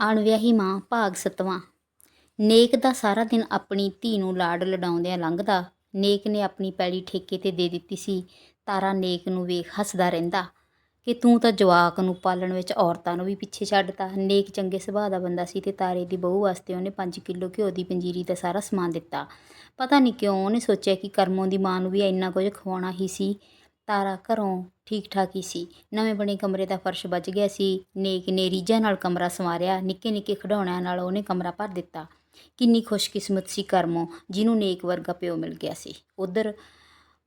ਅਣਵਿਆਹੀ ਮਾਂ ਭਾਗ ਸਤਵਾਂ। ਨੇਕ ਦਾ ਸਾਰਾ ਦਿਨ ਆਪਣੀ ਧੀ ਨੂੰ ਲਾਡ ਲਡਾਉਂਦਿਆਂ ਲੰਘਦਾ, ਨੇਕ ਨੇ ਆਪਣੀ ਪੈਲੀ ਠੇਕੇ ਤੇ ਦੇ ਦਿੱਤੀ ਸੀ, ਤਾਰਾ ਨੇਕ ਨੂੰ ਵੇਖ ਹੱਸਦਾ ਰਹਿੰਦਾ। ਕਿ ਤੂੰ ਤਾਂ ਜਵਾਕ ਨੂੰ ਪਾਲਣ ਵਿੱਚ ਔਰਤਾਂ ਨੂੰ ਵੀ ਪਿੱਛੇ ਛੱਡਤਾ। ਨੇਕ ਚੰਗੇ ਸੁਭਾਅ ਦਾ ਬੰਦਾ ਸੀ ਤੇ ਤਾਰੇ ਦੀ ਬਹੂ ਵਾਸਤੇ ਉਹਨੇ 5 ਕਿਲੋ ਘਿਓ ਦੀ ਪੰਜੀਰੀ ਦਾ ਸਾਰਾ ਸਮਾਨ ਦਿੱਤਾ। ਪਤਾ ਨਹੀਂ ਕਿਉਂ ਉਹਨੇ ਸੋਚਿਆ ਕਿ ਕਰਮੋਂ ਦੀ ਮਾਂ ਨੂੰ ਵੀ ਇੰਨਾ ਕੁਝ ਖਵਾਉਣਾ ਹੀ ਸੀ। ਤਾਰਾ ਘਰੋਂ ਠੀਕ ਠਾਕ ਹੀ ਸੀ। ਨਵੇਂ ਬਣੇ ਕਮਰੇ ਦਾ ਫਰਸ਼ ਬਚ ਗਿਆ ਸੀ। ਨੇਕ ਨੇ ਰੀਝਾਂ ਨਾਲ ਕਮਰਾ ਸੰਵਾਰਿਆ। ਨਿੱਕੇ ਨਿੱਕੇ ਖਿਡੌਣਿਆਂ ਨਾਲ ਉਹਨੇ ਕਮਰਾ ਭਰ ਦਿੱਤਾ। ਕਿੰਨੀ ਖੁਸ਼ਕਿਸਮਤ ਸੀ ਕਰਮੋ, ਜਿਹਨੂੰ ਨੇਕ ਵਰਗਾ ਪਿਓ ਮਿਲ ਗਿਆ ਸੀ। ਉਧਰ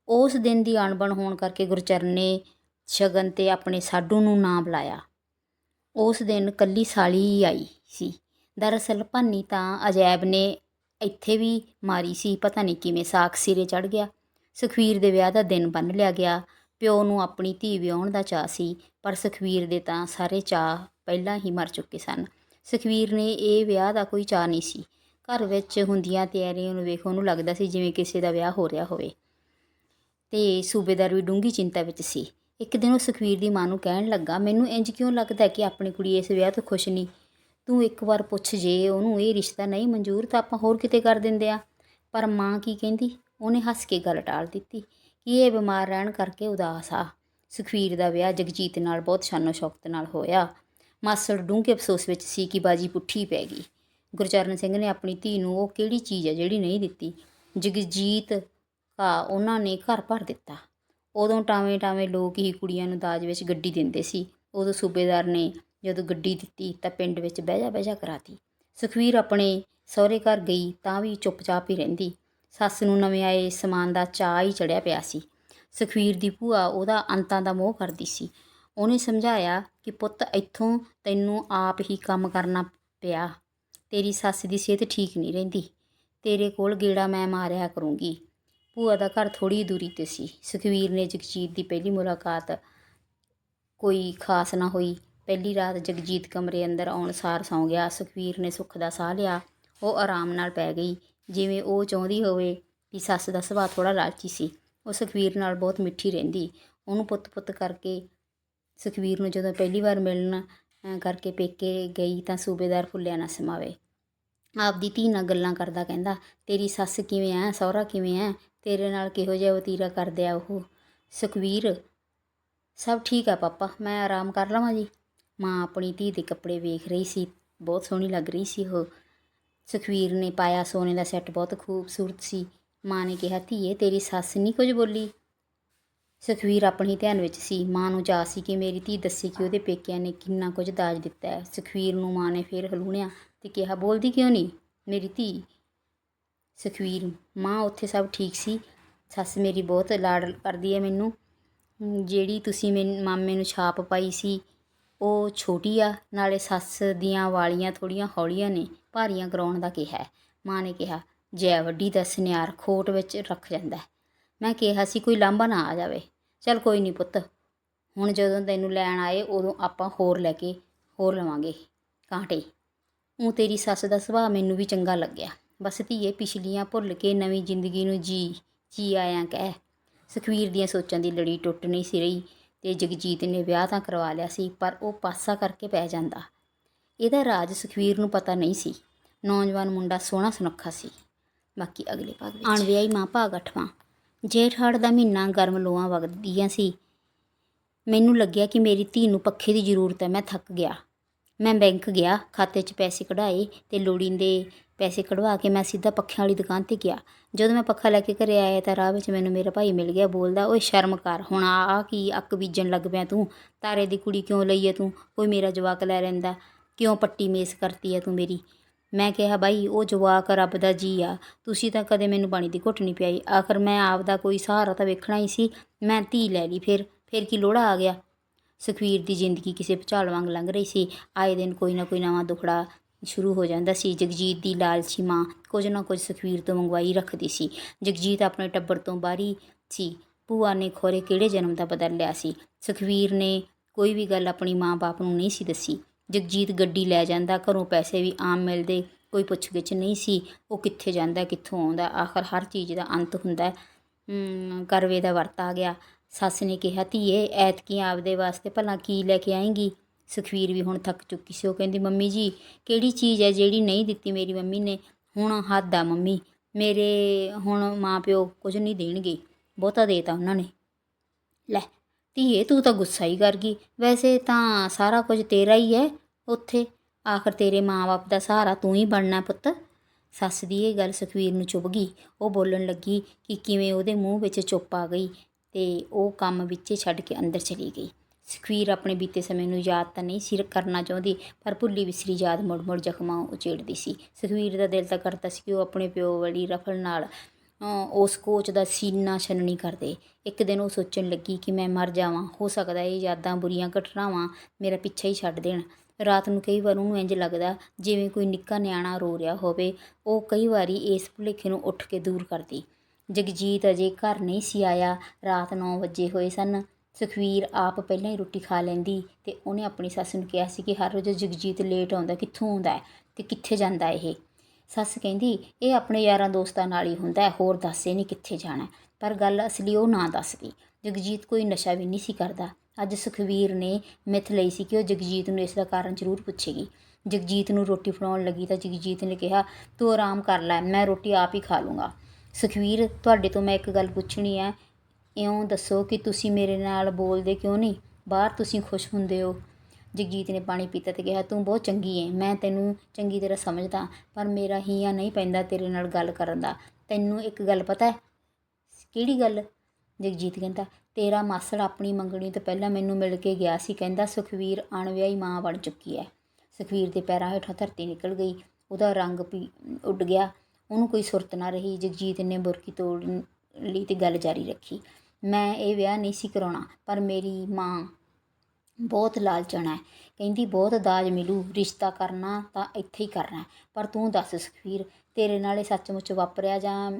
ਉਸ ਦਿਨ ਦੀ ਅਣਬਣ ਹੋਣ ਕਰਕੇ ਗੁਰਚਰਨ ਨੇ ਸ਼ਗਨ ਤੇ ਆਪਣੇ ਸਾਡੂ ਨੂੰ ਨਾ ਬੁਲਾਇਆ। ਉਸ ਦਿਨ ਕੱਲੀ ਸਾਲੀ ਹੀ ਆਈ ਸੀ। ਦਰਅਸਲ ਭਾਨੀ ਤਾਂ ਅਜੈਬ ਨੇ ਇੱਥੇ ਵੀ ਮਾਰੀ ਸੀ। ਪਤਾ ਨਹੀਂ ਕਿਵੇਂ ਸਾਖ ਸਿਰੇ ਚੜ ਗਿਆ। ਸੁਖਵੀਰ ਦੇ ਵਿਆਹ ਦਾ ਦਿਨ ਬੰਨ ਲਿਆ ਗਿਆ। ਪਿਓ ਨੂੰ ਆਪਣੀ ਧੀ ਵਿਆਹੁਣ ਦਾ ਚਾਅ ਸੀ, ਪਰ ਸੁਖਬੀਰ ਦੇ ਤਾਂ ਸਾਰੇ ਚਾਅ ਪਹਿਲਾਂ ਹੀ ਮਰ ਚੁੱਕੇ ਸਨ। ਸੁਖਬੀਰ ਨੇ ਇਹ ਵਿਆਹ ਦਾ ਕੋਈ ਚਾਅ ਨਹੀਂ ਸੀ। ਘਰ ਵਿੱਚ ਹੁੰਦੀਆਂ ਤਿਆਰੀਆਂ ਨੂੰ ਵੇਖ, ਉਹਨੂੰ ਲੱਗਦਾ ਸੀ ਜਿਵੇਂ ਕਿਸੇ ਦਾ ਵਿਆਹ ਹੋ ਰਿਹਾ ਹੋਵੇ। ਤੇ ਸੂਬੇਦਾਰ ਵੀ ਡੂੰਗੀ ਚਿੰਤਾ ਵਿੱਚ ਸੀ। ਇੱਕ ਦਿਨ ਉਹ ਸੁਖਬੀਰ ਦੀ ਮਾਂ ਨੂੰ ਕਹਿਣ ਲੱਗਾ, ਮੈਨੂੰ ਇੰਜ ਕਿਉਂ ਲੱਗਦਾ ਕਿ ਆਪਣੀ ਕੁੜੀ ਇਸ ਵਿਆਹ ਤੋਂ ਖੁਸ਼ ਨਹੀਂ? ਤੂੰ ਇੱਕ ਵਾਰ ਪੁੱਛ ਜੇ ਉਹਨੂੰ ਇਹ ਰਿਸ਼ਤਾ ਨਹੀਂ ਮਨਜ਼ੂਰ ਤਾਂ ਆਪਾਂ ਹੋਰ ਕਿਤੇ ਕਰ ਦਿੰਦੇ ਆ। ਪਰ ਮਾਂ ਕੀ ਕਹਿੰਦੀ? ਉਹਨੇ ਹੱਸ ਕੇ ਗੱਲ ਟਾਲ ਦਿੱਤੀ। ਕਿ ਇਹ ਬਿਮਾਰ ਰਹਿਣ ਕਰਕੇ ਉਦਾਸ ਆ। ਸੁਖਵੀਰ ਦਾ ਵਿਆਹ ਜਗਜੀਤ ਨਾਲ ਬਹੁਤ ਸ਼ਾਨੋ ਸ਼ੌਕਤ ਨਾਲ ਹੋਇਆ। ਮਾਸੜ ਡੂੰਘੇ ਅਫਸੋਸ ਵਿੱਚ ਸੀ ਕਿ ਬਾਜੀ ਪੁੱਠੀ ਪੈ ਗਈ। ਗੁਰਚਰਨ ਸਿੰਘ ਨੇ ਆਪਣੀ ਧੀ ਨੂੰ ਉਹ ਕਿਹੜੀ ਚੀਜ਼ ਹੈ ਜਿਹੜੀ ਨਹੀਂ ਦਿੱਤੀ? ਜਗਜੀਤ ਕਾ ਉਹਨਾਂ ਨੇ ਘਰ ਭਰ ਦਿੱਤਾ। ਉਦੋਂ ਟਾਵੇਂ ਟਾਵੇਂ ਲੋਕ ਹੀ ਕੁੜੀਆਂ ਨੂੰ ਦਾਜ ਵਿੱਚ ਗੱਡੀ ਦਿੰਦੇ ਸੀ। ਉਦੋਂ ਸੂਬੇਦਾਰ ਨੇ ਜਦੋਂ ਗੱਡੀ ਦਿੱਤੀ ਤਾਂ ਪਿੰਡ ਵਿੱਚ ਬਹਿ ਜਾ ਬਹਿ ਜਾ ਕਰਾਤੀ। ਸੁਖਵੀਰ ਆਪਣੇ ਸਹੁਰੇ ਘਰ ਗਈ ਤਾਂ ਵੀ ਚੁੱਪਚਾਪ ਹੀ ਰਹਿੰਦੀ। ਸੱਸ ਨੂੰ ਨਵੇਂ ਆਏ ਸਮਾਨ ਦਾ ਚਾਅ ਹੀ ਚੜਿਆ ਪਿਆ ਸੀ। ਸੁਖਵੀਰ ਦੀ ਭੂਆ ਉਹਦਾ ਅੰਤਾਂ ਦਾ ਮੋਹ ਕਰਦੀ ਸੀ। ਉਹਨੇ ਸਮਝਾਇਆ ਕਿ ਪੁੱਤ, ਇੱਥੋਂ ਤੈਨੂੰ ਆਪ ਹੀ ਕੰਮ ਕਰਨਾ ਪਿਆ। ਤੇਰੀ ਸੱਸ ਦੀ ਸਿਹਤ ਠੀਕ ਨਹੀਂ ਰਹਿੰਦੀ। ਤੇਰੇ ਕੋਲ ਗੇੜਾ ਮੈਂ ਮਾਰਿਆ ਕਰੂੰਗੀ। ਭੂਆ ਦਾ ਘਰ ਥੋੜੀ ਦੂਰੀ ਤੇ ਸੀ। ਸੁਖਵੀਰ ਨੇ ਜਗਜੀਤ ਦੀ ਪਹਿਲੀ ਮੁਲਾਕਾਤ ਕੋਈ ਖਾਸ ਨਾ ਹੋਈ। ਪਹਿਲੀ ਰਾਤ ਜਗਜੀਤ ਕਮਰੇ ਅੰਦਰ ਆਉਣ ਸਾਰ ਸੌਂ ਗਿਆ। ਸੁਖਵੀਰ ਨੇ ਸੁੱਖ ਦਾ ਸਾਹ ਲਿਆ। ਉਹ ਆਰਾਮ ਨਾਲ ਪੈ ਗਈ। ਜਿਵੇਂ ਉਹ ਚਾਹੁੰਦੀ ਹੋਵੇ ਕਿ ਸੱਸ ਦਾ ਸੁਭਾਅ ਥੋੜ੍ਹਾ ਲਾਲਚੀ ਸੀ, ਉਹ ਸੁਖਬੀਰ ਨਾਲ ਬਹੁਤ ਮਿੱਠੀ ਰਹਿੰਦੀ। ਉਹਨੂੰ ਪੁੱਤ-ਪੁੱਤ ਕਰਕੇ ਸੁਖਬੀਰ ਨੂੰ ਜਦੋਂ ਪਹਿਲੀ ਵਾਰ ਮਿਲਣ ਕਰਕੇ ਪੇਕੇ ਗਈ ਤਾਂ ਸੂਬੇਦਾਰ ਭੁੱਲਿਆ ਨਾ ਸਮਾਵੇ। ਆਪਦੀ ਧੀ ਨਾਲ ਗੱਲਾਂ ਕਰਦਾ ਕਹਿੰਦਾ, ਤੇਰੀ ਸੱਸ ਕਿਵੇਂ ਐ? ਸਹੁਰਾ ਕਿਵੇਂ ਐ? ਤੇਰੇ ਨਾਲ ਕਿਹੋ ਜਿਹਾ ਵਤੀਰਾ ਕਰਦੇ ਆ ਉਹ? ਸੁਖਵੀਰ ਸਭ ਠੀਕ ਆ ਪਾਪਾ, ਮੈਂ ਆਰਾਮ ਕਰ ਲਵਾਂ ਜੀ। ਮਾਂ ਆਪਣੀ ਧੀ ਦੇ ਕੱਪੜੇ ਵੇਖ ਰਹੀ ਸੀ, ਬਹੁਤ ਸੋਹਣੀ ਲੱਗ ਰਹੀ ਸੀ ਉਹ। ਸੁਖਵੀਰ ਨੇ ਪਾਇਆ ਸੋਨੇ ਦਾ ਸੈੱਟ, ਬਹੁਤ ਖੂਬਸੂਰਤ ਸੀ। ਮਾਂ ਨੇ ਕਿਹਾ, ਧੀਏ, ਤੇਰੀ ਸੱਸ ਨਹੀਂ ਕੁਝ ਬੋਲੀ? ਸੁਖਵੀਰ ਆਪਣੀ ਧਿਆਨ ਵਿੱਚ ਸੀ। ਮਾਂ ਨੂੰ ਜਾ ਸੀ ਕਿ ਮੇਰੀ ਧੀ ਦੱਸੀ ਕਿ ਉਹਦੇ ਪੇਕਿਆਂ ਨੇ ਕਿੰਨਾ ਕੁਝ ਦਾਜ ਦਿੱਤਾ ਹੈ। ਸੁਖਵੀਰ ਨੂੰ ਮਾਂ ਨੇ ਫੇਰ ਹਲੂਣਿਆ ਤੇ ਕਿਹਾ, ਬੋਲਦੀ ਕਿਉਂ ਨਹੀਂ ਮੇਰੀ ਧੀ? ਸੁਖਵੀਰ, ਮਾਂ, ਉੱਥੇ ਸਭ ਠੀਕ ਸੀ। ਸੱਸ ਮੇਰੀ ਬਹੁਤ ਲਾਡ ਕਰਦੀ ਹੈ ਮੈਨੂੰ। ਜਿਹੜੀ ਤੁਸੀਂ ਮੈਨ, ਮਾਮੇ ਨੂੰ ਛਾਪ ਪਾਈ ਸੀ, ਉਹ ਛੋਟੀ ਆ। ਨਾਲੇ ਸੱਸ ਦੀਆਂ ਵਾਲੀਆਂ ਥੋੜੀਆਂ ਹੌਲੀਆਂ ਨੇ। ਭਾਰੀਆਂ ਕਰਾਉਣ ਦਾ ਕਿਹਾ ਹੈ। ਮਾਂ ਨੇ ਕਿਹਾ, ਜੈ ਵੱਡੀ ਦਾ ਸੁਨਿਆਰ ਖੋਟ ਵਿੱਚ ਰੱਖ ਜਾਂਦਾ ਮੈਂ ਕਿਹਾ ਸੀ ਕੋਈ ਲਾਂਭਾ ਨਾ ਆ ਜਾਵੇ। ਚੱਲ ਕੋਈ ਨਹੀਂ ਪੁੱਤ, ਹੁਣ ਜਦੋਂ ਤੈਨੂੰ ਲੈਣ ਆਏ, ਉਦੋਂ ਆਪਾਂ ਹੋਰ ਲੈ ਕੇ, ਹੋਰ ਲਵਾਂਗੇ ਕਾਂਟੇ। ਉਹ ਤੇਰੀ ਸੱਸ ਦਾ ਸੁਭਾਅ ਮੈਨੂੰ ਵੀ ਚੰਗਾ ਲੱਗਿਆ। ਬਸ ਧੀਏ, ਪਿਛਲੀਆਂ ਭੁੱਲ ਕੇ ਨਵੀਂ ਜ਼ਿੰਦਗੀ ਨੂੰ ਜੀ ਜੀ ਆਇਆ ਕਹਿ। ਸੁਖਵੀਰ ਦੀਆਂ ਸੋਚਾਂ ਦੀ ਲੜੀ ਟੁੱਟ ਨਹੀਂ ਸੀ ਰਹੀ ਤੇ ਜਗਜੀਤ ਨੇ ਵਿਆਹ ਤਾਂ ਕਰਵਾ ਲਿਆ ਸੀ, ਪਰ ਉਹ ਪਾਸਾ ਕਰਕੇ ਪੈ ਜਾਂਦਾ। ਇਹਦਾ ਰਾਜ ਸੁਖਵੀਰ ਨੂੰ ਪਤਾ ਨਹੀਂ ਸੀ। ਨੌਜਵਾਨ ਮੁੰਡਾ ਸੋਹਣਾ ਸੁਨੱਖਾ ਸੀ। ਬਾਕੀ ਅਗਲੇ ਭਾਗ ਵਿੱਚ। ਅਣਵਿਆਹੀ ਮਾਂ ਭਾਗ ਅੱਠਵਾਂ। ਜੇਠ ਹਾੜ ਦਾ ਮਹੀਨਾ ਗਰਮ ਲੋਆਂ ਵਗਦੀਆਂ ਸੀ। ਮੈਨੂੰ ਲੱਗਿਆ ਕਿ ਮੇਰੀ ਧੀ ਨੂੰ ਪੱਖੇ ਦੀ ਜ਼ਰੂਰਤ ਹੈ। ਮੈਂ ਥੱਕ ਗਿਆ। ਮੈਂ ਬੈਂਕ ਗਿਆ। ਖਾਤੇ 'ਚ ਪੈਸੇ ਕਢਾਏ ਤੇ ਲੋੜੀਂਦੇ ਪੈਸੇ ਕਢਵਾ ਕੇ ਮੈਂ ਸਿੱਧਾ ਪੱਖਿਆਂ ਵਾਲੀ ਦੁਕਾਨ ਤੇ ਗਿਆ। ਜਦੋਂ ਮੈਂ ਪੱਖਾ ਲੈ ਕੇ ਘਰੇ ਆਇਆ ਤਾਂ ਰਾਹ ਵਿੱਚ ਮੈਨੂੰ ਮੇਰਾ ਭਾਈ ਮਿਲ ਗਿਆ। ਬੋਲਦਾ, ਓਏ, ਸ਼ਰਮ ਕਰ। ਹੁਣ ਆ ਆ ਕੀ ਅੱਕ ਬੀਜਣ ਲੱਗ ਪਿਆ ਤੂੰ? ਤਾਰੇ ਦੀ ਕੁੜੀ ਕਿਉਂ ਲਈ ਹੈ ਤੂੰ? ਕੋਈ ਮੇਰਾ ਜਵਾਕ ਲੈ ਲੈਂਦਾ। ਕਿਉਂ ਪੱਟੀ ਮੇਸ ਕਰਤੀ ਹੈ ਤੂੰ ਮੇਰੀ? ਮੈਂ ਕਿਹਾ, ਬਾਈ, ਉਹ ਜਵਾਕ ਰੱਬ ਦਾ ਜੀ ਆ। ਤੁਸੀਂ ਤਾਂ ਕਦੇ ਮੈਨੂੰ ਪਾਣੀ ਦੀ ਘੁੱਟ ਨਹੀਂ ਪਿਆਈ। ਆਖਰ ਮੈਂ ਆਪ ਦਾ ਕੋਈ ਸਹਾਰਾ ਤਾਂ ਵੇਖਣਾ ਹੀ ਸੀ। ਮੈਂ ਧੀ ਲੈ ਲਈ ਫਿਰ। ਫਿਰ ਕੀ ਲੋੜਾ ਆ ਗਿਆ? ਸੁਖਵੀਰ ਦੀ ਜ਼ਿੰਦਗੀ ਕਿਸੇ ਭੁਚਾਲ ਵਾਂਗ ਲੰਘ ਰਹੀ ਸੀ। ਆਏ ਦਿਨ ਕੋਈ ਨਾ ਕੋਈ ਨਵਾਂ ਦੁਖੜਾ ਸ਼ੁਰੂ ਹੋ ਜਾਂਦਾ ਸੀ। ਜਗਜੀਤ ਦੀ ਲਾਲਚੀ ਮਾਂ ਕੁਝ ਨਾ ਕੁਝ ਸੁਖਵੀਰ ਤੋਂ ਮੰਗਵਾਈ ਰੱਖਦੀ ਸੀ। ਜਗਜੀਤ ਆਪਣੇ ਟੱਬਰ ਤੋਂ ਬਾਹਰੀ ਸੀ। ਭੂਆ ਨੇ ਖੋਰੇ ਕਿਹੜੇ ਜਨਮ ਦਾ ਬਦਲ ਲਿਆ ਸੀ? ਸੁਖਵੀਰ ਨੇ ਕੋਈ ਵੀ ਗੱਲ ਆਪਣੀ ਮਾਂ-ਬਾਪ ਨੂੰ ਨਹੀਂ ਸੀ ਦੱਸੀ। ਜਗਜੀਤ ਗੱਡੀ ਲੈ ਜਾਂਦਾ, ਘਰੋਂ ਪੈਸੇ ਵੀ ਆਮ ਮਿਲਦੇ, ਕੋਈ ਪੁੱਛਗਿੱਛ ਨਹੀਂ ਸੀ, ਉਹ ਕਿੱਥੇ ਜਾਂਦਾ, ਕਿੱਥੋਂ ਆਉਂਦਾ, ਆਖਰ ਹਰ ਚੀਜ਼ ਦਾ ਅੰਤ ਹੁੰਦਾ। ਕਰਵੇ ਦਾ ਵਰਤ ਆ ਗਿਆ। ਸੱਸ ਨੇ ਕਿਹਾ, ਧੀਏ, ਐਤਕੀ ਆਪਦੇ ਵਾਸਤੇ ਭਲਾ ਕੀ ਲੈ ਕੇ ਆਏਂਗੀ? ਸੁਖਵੀਰ ਵੀ ਹੁਣ ਥੱਕ ਚੁੱਕੀ ਸੀ। ਉਹ ਕਹਿੰਦੀ, ਮੰਮੀ ਜੀ, ਕਿਹੜੀ ਚੀਜ਼ ਹੈ ਜਿਹੜੀ ਨਹੀਂ ਦਿੱਤੀ ਮੇਰੀ ਮੰਮੀ ਨੇ? ਹੁਣ ਹੱਦ ਆ ਮੰਮੀ। ਮੇਰੇ ਹੁਣ ਮਾਂ ਪਿਓ ਕੁਝ ਨਹੀਂ ਦੇਣਗੇ। ਬਹੁਤਾ ਦੇਤਾ ਉਹਨਾਂ ਨੇ। ਲੈ ਧੀਏ, ਤੂੰ ਤਾਂ ਗੁੱਸਾ ਹੀ ਕਰ ਗਈ। ਵੈਸੇ ਤਾਂ ਸਾਰਾ ਕੁਝ ਤੇਰਾ ਹੀ ਹੈ ਉੱਥੇ। ਆਖਰ ਤੇਰੇ ਮਾਂ-ਬਾਪ ਦਾ ਸਹਾਰਾ ਤੂੰ ਹੀ ਬਣਨਾ ਪੁੱਤ। ਸੱਸ ਦੀ ਇਹ ਗੱਲ ਸੁਖਵੀਰ ਨੂੰ ਚੁੱਭ ਗਈ। ਉਹ ਬੋਲਣ ਲੱਗੀ ਕਿ ਕਿਵੇਂ ਉਹਦੇ ਮੂੰਹ ਵਿੱਚ ਚੁੱਪ ਆ ਗਈ ਤੇ ਉਹ ਕੰਮ ਵਿੱਚੇ ਛੱਡ ਕੇ ਅੰਦਰ ਚਲੀ ਗਈ। ਸੁਖਵੀਰ ਆਪਣੇ ਬੀਤੇ ਸਮੇਂ ਨੂੰ ਯਾਦ ਤਾਂ ਨਹੀਂ ਸੀ ਕਰਨਾ ਚਾਹੁੰਦੀ, ਪਰ ਭੁੱਲੀ ਵਿਸਰੀ ਯਾਦ ਮੁੜ-ਮੁੜ ਜ਼ਖਮਾਂ ਉਚੇੜਦੀ ਸੀ। ਸੁਖਵੀਰ ਦਾ ਦਿਲ ਤਾਂ ਕਰਦਾ ਸੀ ਕਿ ਉਹ ਆਪਣੇ ਪਿਓ ਵਾਲੀ ਰਫਲ ਨਾਲ ਉਸ ਕੋਚ ਦਾ ਸੀਨਾ ਛਨਣੀ ਕਰਦੇ। ਇੱਕ ਦਿਨ ਉਹ ਸੋਚਣ ਲੱਗੀ ਕਿ ਮੈਂ ਮਰ ਜਾਵਾਂ। ਹੋ ਸਕਦਾ ਇਹ ਯਾਦਾਂ ਬੁਰੀਆਂ ਘਟਨਾਵਾਂ ਮੇਰਾ ਪਿੱਛਾ ਹੀ ਛੱਡ ਦੇਣ। ਰਾਤ ਨੂੰ ਕਈ ਵਾਰ ਉਹਨੂੰ ਇੰਜ ਲੱਗਦਾ, ਜਿਵੇਂ ਕੋਈ ਨਿੱਕਾ ਨਿਆਣਾ ਰੋ ਰਿਹਾ ਹੋਵੇ। ਉਹ ਕਈ ਵਾਰੀ ਇਸ ਭੁਲੇਖੇ ਨੂੰ ਉੱਠ ਕੇ ਦੂਰ ਕਰਦੀ। ਜਗਜੀਤ ਅਜੇ ਘਰ ਨਹੀਂ ਸੀ ਆਇਆ। ਰਾਤ 9 ਵਜੇ ਹੋਏ ਸਨ। ਸੁਖਵੀਰ ਆਪ ਪਹਿਲਾਂ ਹੀ ਰੋਟੀ ਖਾ ਲੈਂਦੀ ਤੇ ਉਹਨੇ ਆਪਣੀ ਸੱਸ ਨੂੰ ਕਿਹਾ ਸੀ ਕਿ ਹਰ ਰੋਜ਼ ਜਗਜੀਤ ਲੇਟ ਆਉਂਦਾ, ਕਿੱਥੋਂ ਆਉਂਦਾ ਹੈ ਤੇ ਕਿੱਥੇ ਜਾਂਦਾ ਇਹ? ਸੱਸ ਕਹਿੰਦੀ, ਇਹ ਆਪਣੇ ਯਾਰਾਂ ਦੋਸਤਾਂ ਨਾਲ ਹੀ ਹੁੰਦਾ ਹੋਰ ਦੱਸੇ ਨਹੀਂ ਕਿੱਥੇ ਜਾਣਾ। ਪਰ ਗੱਲ ਅਸਲੀ ਉਹ ਨਾ ਦੱਸਦੀ ਜਗਜੀਤ ਕੋਈ ਨਸ਼ਾ ਵੀ ਨਹੀਂ ਸੀ ਕਰਦਾ। ਅੱਜ ਸੁਖਵੀਰ ਨੇ ਮਿੱਥ ਲਈ ਸੀ ਕਿ ਉਹ ਜਗਜੀਤ ਨੂੰ ਇਸ ਦਾ ਕਾਰਨ ਜ਼ਰੂਰ ਪੁੱਛੇਗੀ। ਜਗਜੀਤ ਨੂੰ ਰੋਟੀ ਫੜਾਉਣ ਲੱਗੀ ਤਾਂ ਜਗਜੀਤ ਨੇ ਕਿਹਾ, ਤੂੰ ਆਰਾਮ ਕਰ ਲੈ, ਮੈਂ ਰੋਟੀ ਆਪ ਹੀ ਖਾ ਲੂੰਗਾ। ਸੁਖਵੀਰ, ਤੁਹਾਡੇ ਤੋਂ ਮੈਂ ਇੱਕ ਗੱਲ ਪੁੱਛਣੀ ਹੈ। ਇਉਂ ਦੱਸੋ ਕਿ ਤੁਸੀਂ ਮੇਰੇ ਨਾਲ ਬੋਲਦੇ ਕਿਉਂ ਨਹੀਂ? ਬਾਹਰ ਤੁਸੀਂ ਖੁਸ਼ ਹੁੰਦੇ ਹੋ। ਜਗਜੀਤ ਨੇ ਪਾਣੀ ਪੀਤਾ ਤੇ ਕਿਹਾ, ਤੂੰ ਬਹੁਤ ਚੰਗੀ ਹੈ ਮੈਂ ਤੈਨੂੰ ਚੰਗੀ ਤਰ੍ਹਾਂ ਸਮਝਦਾ, ਪਰ ਮੇਰਾ ਹੀਆ ਨਹੀਂ ਪੈਂਦਾ ਤੇਰੇ ਨਾਲ ਗੱਲ ਕਰਨ ਦਾ। ਤੈਨੂੰ ਇੱਕ ਗੱਲ ਪਤਾ ਹੈ? ਕਿਹੜੀ ਗੱਲ? ਜਗਜੀਤ ਕਹਿੰਦਾ, ਤੇਰਾ ਮਾਸੜ ਆਪਣੀ ਮੰਗਣੀ ਤੋਂ ਪਹਿਲਾਂ ਮੈਨੂੰ ਮਿਲ ਕੇ ਗਿਆ ਸੀ, ਕਹਿੰਦਾ ਸੁਖਵੀਰ ਅਣਵਿਆਹੀ ਮਾਂ ਬਣ ਚੁੱਕੀ ਹੈ ਸੁਖਵੀਰ ਦੇ ਪੈਰਾਂ ਹੇਠੋਂ ਧਰਤੀ ਨਿਕਲ ਗਈ, ਉਹਦਾ ਰੰਗ ਵੀ ਉੱਡ ਗਿਆ, ਉਹਨੂੰ ਕੋਈ ਸੁਰਤ ਨਾ ਰਹੀ। ਜਗਜੀਤ ਨੇ ਬੁਰਕੀ ਤੋੜਨ ਲਈ ਤੇ ਗੱਲ ਜਾਰੀ ਰੱਖੀ, ਮੈਂ ਇਹ ਵਿਆਹ ਨਹੀਂ ਸੀ ਕਰਾਉਣਾ, ਪਰ ਮੇਰੀ ਮਾਂ ਬਹੁਤ ਲਾਲਚਣਾ ਕਹਿੰਦੀ, ਬਹੁਤ ਦਾਜ ਮਿਲੂ, ਰਿਸ਼ਤਾ ਕਰਨਾ ਤਾਂ ਇੱਥੇ ਹੀ ਕਰਨਾ ਪਰ ਤੂੰ ਦੱਸ ਸੁਖਬੀਰ, ਤੇਰੇ ਨਾਲ ਇਹ ਸੱਚਮੁੱਚ ਵਾਪਰਿਆ ਜਾਂ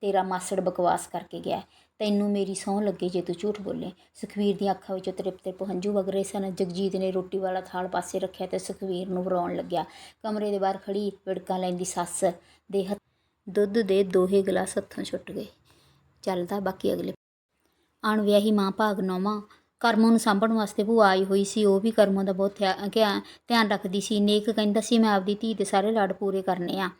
ਤੇਰਾ ਮਾਸੜ ਬਕਵਾਸ ਕਰਕੇ ਗਿਆ ਤੈਨੂੰ ਮੇਰੀ ਸਹੁੰ ਲੱਗੇ ਜੇ ਤੂੰ ਝੂਠ ਬੋਲੇ ਸੁਖਵੀਰ ਦੀਆਂ ਅੱਖਾਂ ਵਿੱਚੋਂ ਤ੍ਰਿਪ ਤ੍ਰਿਪ ਹੰਝੂ ਵਗ ਰਹੇ ਸਨ। ਜਗਜੀਤ ਨੇ ਰੋਟੀ ਵਾਲਾ ਥਾਲ ਪਾਸੇ ਰੱਖਿਆ ਤੇ ਸੁਖਵੀਰ ਨੂੰ ਵਰਾਉਣ ਲੱਗਿਆ। ਕਮਰੇ ਦੇ ਬਾਹਰ ਖੜੀ ਵਿੜਕਾਂ ਲੈਂਦੀ ਸੱਸ ਦੇ ਹੱਥ, ਦੁੱਧ ਦੇ ਦੋਹੇ ਗਲਾਸ ਹੱਥੋਂ ਛੁੱਟ ਗਏ। ਚੱਲਦਾ ਬਾਕੀ ਅਗਲੇ ਅਣਵਿਆਹੀ ਮਾਂ ਭਾਗ ਨੌਵਾਂ ਕਰਮੋਂ ਨੂੰ ਸਾਂਭਣ ਵਾਸਤੇ ਭੂਆ ਆਈ ਹੋਈ ਸੀ ਉਹ ਵੀ ਕਰਮੋਂ ਦਾ ਬਹੁਤ ਧਿਆ- ਧਿਆ- ਧਿਆਨ ਰੱਖਦੀ ਸੀ। ਨੇਕ ਕਹਿੰਦਾ ਸੀ ਮੈਂ ਆਪਦੀ ਧੀ ਦੇ ਸਾਰੇ ਲਾਡ ਪੂਰੇ ਕਰਨੇ ਆ।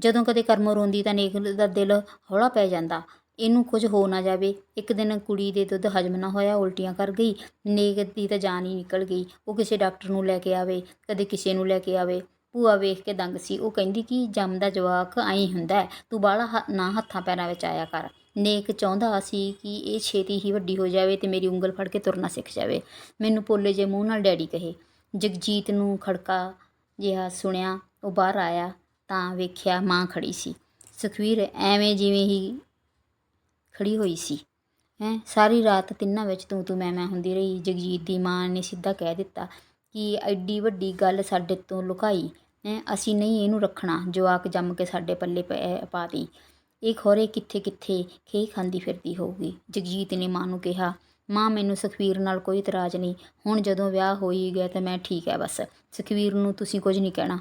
ਜਦੋਂ ਕਦੇ ਕਰਮੋਂ ਰੋਂਦੀ ਤਾਂ ਨੇਕ ਦਾ ਦਿਲ ਹੌਲਾ ਪੈ ਜਾਂਦਾ। ਇਹਨੂੰ ਕੁਝ ਹੋ ਨਾ ਜਾਵੇ। ਇੱਕ ਦਿਨ ਕੁੜੀ ਦੇ ਦੁੱਧ ਹਜਮ ਨਾ ਹੋਇਆ ਉਲਟੀਆਂ ਕਰ ਗਈ। ਨੇਕ ਦੀ ਤਾਂ ਜਾਨ ਹੀ ਨਿਕਲ ਗਈ। ਉਹ ਕਿਸੇ ਡਾਕਟਰ ਨੂੰ ਲੈ ਕੇ ਆਵੇ ਕਦੇ ਕਿਸੇ ਨੂੰ ਲੈ ਕੇ ਆਵੇ। ਭੂਆ ਵੇਖ ਕੇ ਦੰਗ ਸੀ। ਉਹ ਕਹਿੰਦੀ ਕਿ ਜੰਮਦਾ ਜਵਾਕ ਐਂ ਹੁੰਦਾ ਹੈ, ਤੂੰ ਬਾਹਲਾ ਹ ਨਾ ਹੱਥਾਂ ਪੈਰਾਂ ਵਿੱਚ ਆਇਆ ਕਰ। ਨੇਕ ਚਾਹੁੰਦਾ ਸੀ ਕਿ ਇਹ ਛੇਤੀ ਹੀ ਵੱਡੀ ਹੋ ਜਾਵੇ ਤੇ ਮੇਰੀ ਉਂਗਲ ਫੜ ਕੇ ਤੁਰਨਾ ਸਿੱਖ ਜਾਵੇ। ਮੈਨੂੰ ਪੋਲੇ ਜੇ ਮੂੰਹ ਨਾਲ ਡੈਡੀ ਕਹੇ, ਜਗਜੀਤ ਨੂੰ ਖੜਕਾ ਜਿਹਾ ਸੁਣਿਆ, ਉਹ ਬਾਹਰ ਆਇਆ ਤਾਂ ਵੇਖਿਆ ਮਾਂ ਖੜੀ ਸੀ। ਸੁਖਵੀਰ ਐਵੇਂ ਜਿਵੇਂ ਹੀ ਖੜੀ ਹੋਈ ਸੀ। ਹੈਂ, ਸਾਰੀ ਰਾਤ ਤਿੰਨਾਂ ਵਿੱਚ ਤੂੰ ਤੂੰ ਮੈਂ ਮੈਂ ਹੁੰਦੀ ਰਹੀ। ਜਗਜੀਤ ਦੀ ਮਾਂ ਨੇ ਸਿੱਧਾ ਕਹਿ ਦਿੱਤਾ ਕਿ ਐਡੀ ਵੱਡੀ ਗੱਲ ਸਾਡੇ ਤੋਂ ਲੁਕਾਈ। ਹੈਂ, ਅਸੀਂ ਨਹੀਂ ਇਹਨੂੰ ਰੱਖਣਾ। ਜਵਾਕ ਜੰਮ ਕੇ ਸਾਡੇ ਪੱਲੇ ਪੈ- ਪਾ ਦੀ ਇਹ ਖੋਰੇ ਕਿੱਥੇ ਕਿੱਥੇ ਖੇ ਖਾਂਦੀ ਫਿਰਦੀ ਹੋਊਗੀ? ਜਗਜੀਤ ਨੇ ਮਾਂ ਨੂੰ ਕਿਹਾ, ਮਾਂ, ਮੈਨੂੰ ਸੁਖਵੀਰ ਨਾਲ ਕੋਈ ਇਤਰਾਜ਼ ਨਹੀਂ। ਹੁਣ ਜਦੋਂ ਵਿਆਹ ਹੋਈ ਗਿਆ ਤਾਂ ਮੈਂ ਠੀਕ ਹੈ ਬਸ। ਸੁਖਵੀਰ ਨੂੰ ਤੁਸੀਂ ਕੁਝ ਨਹੀਂ ਕਹਿਣਾ।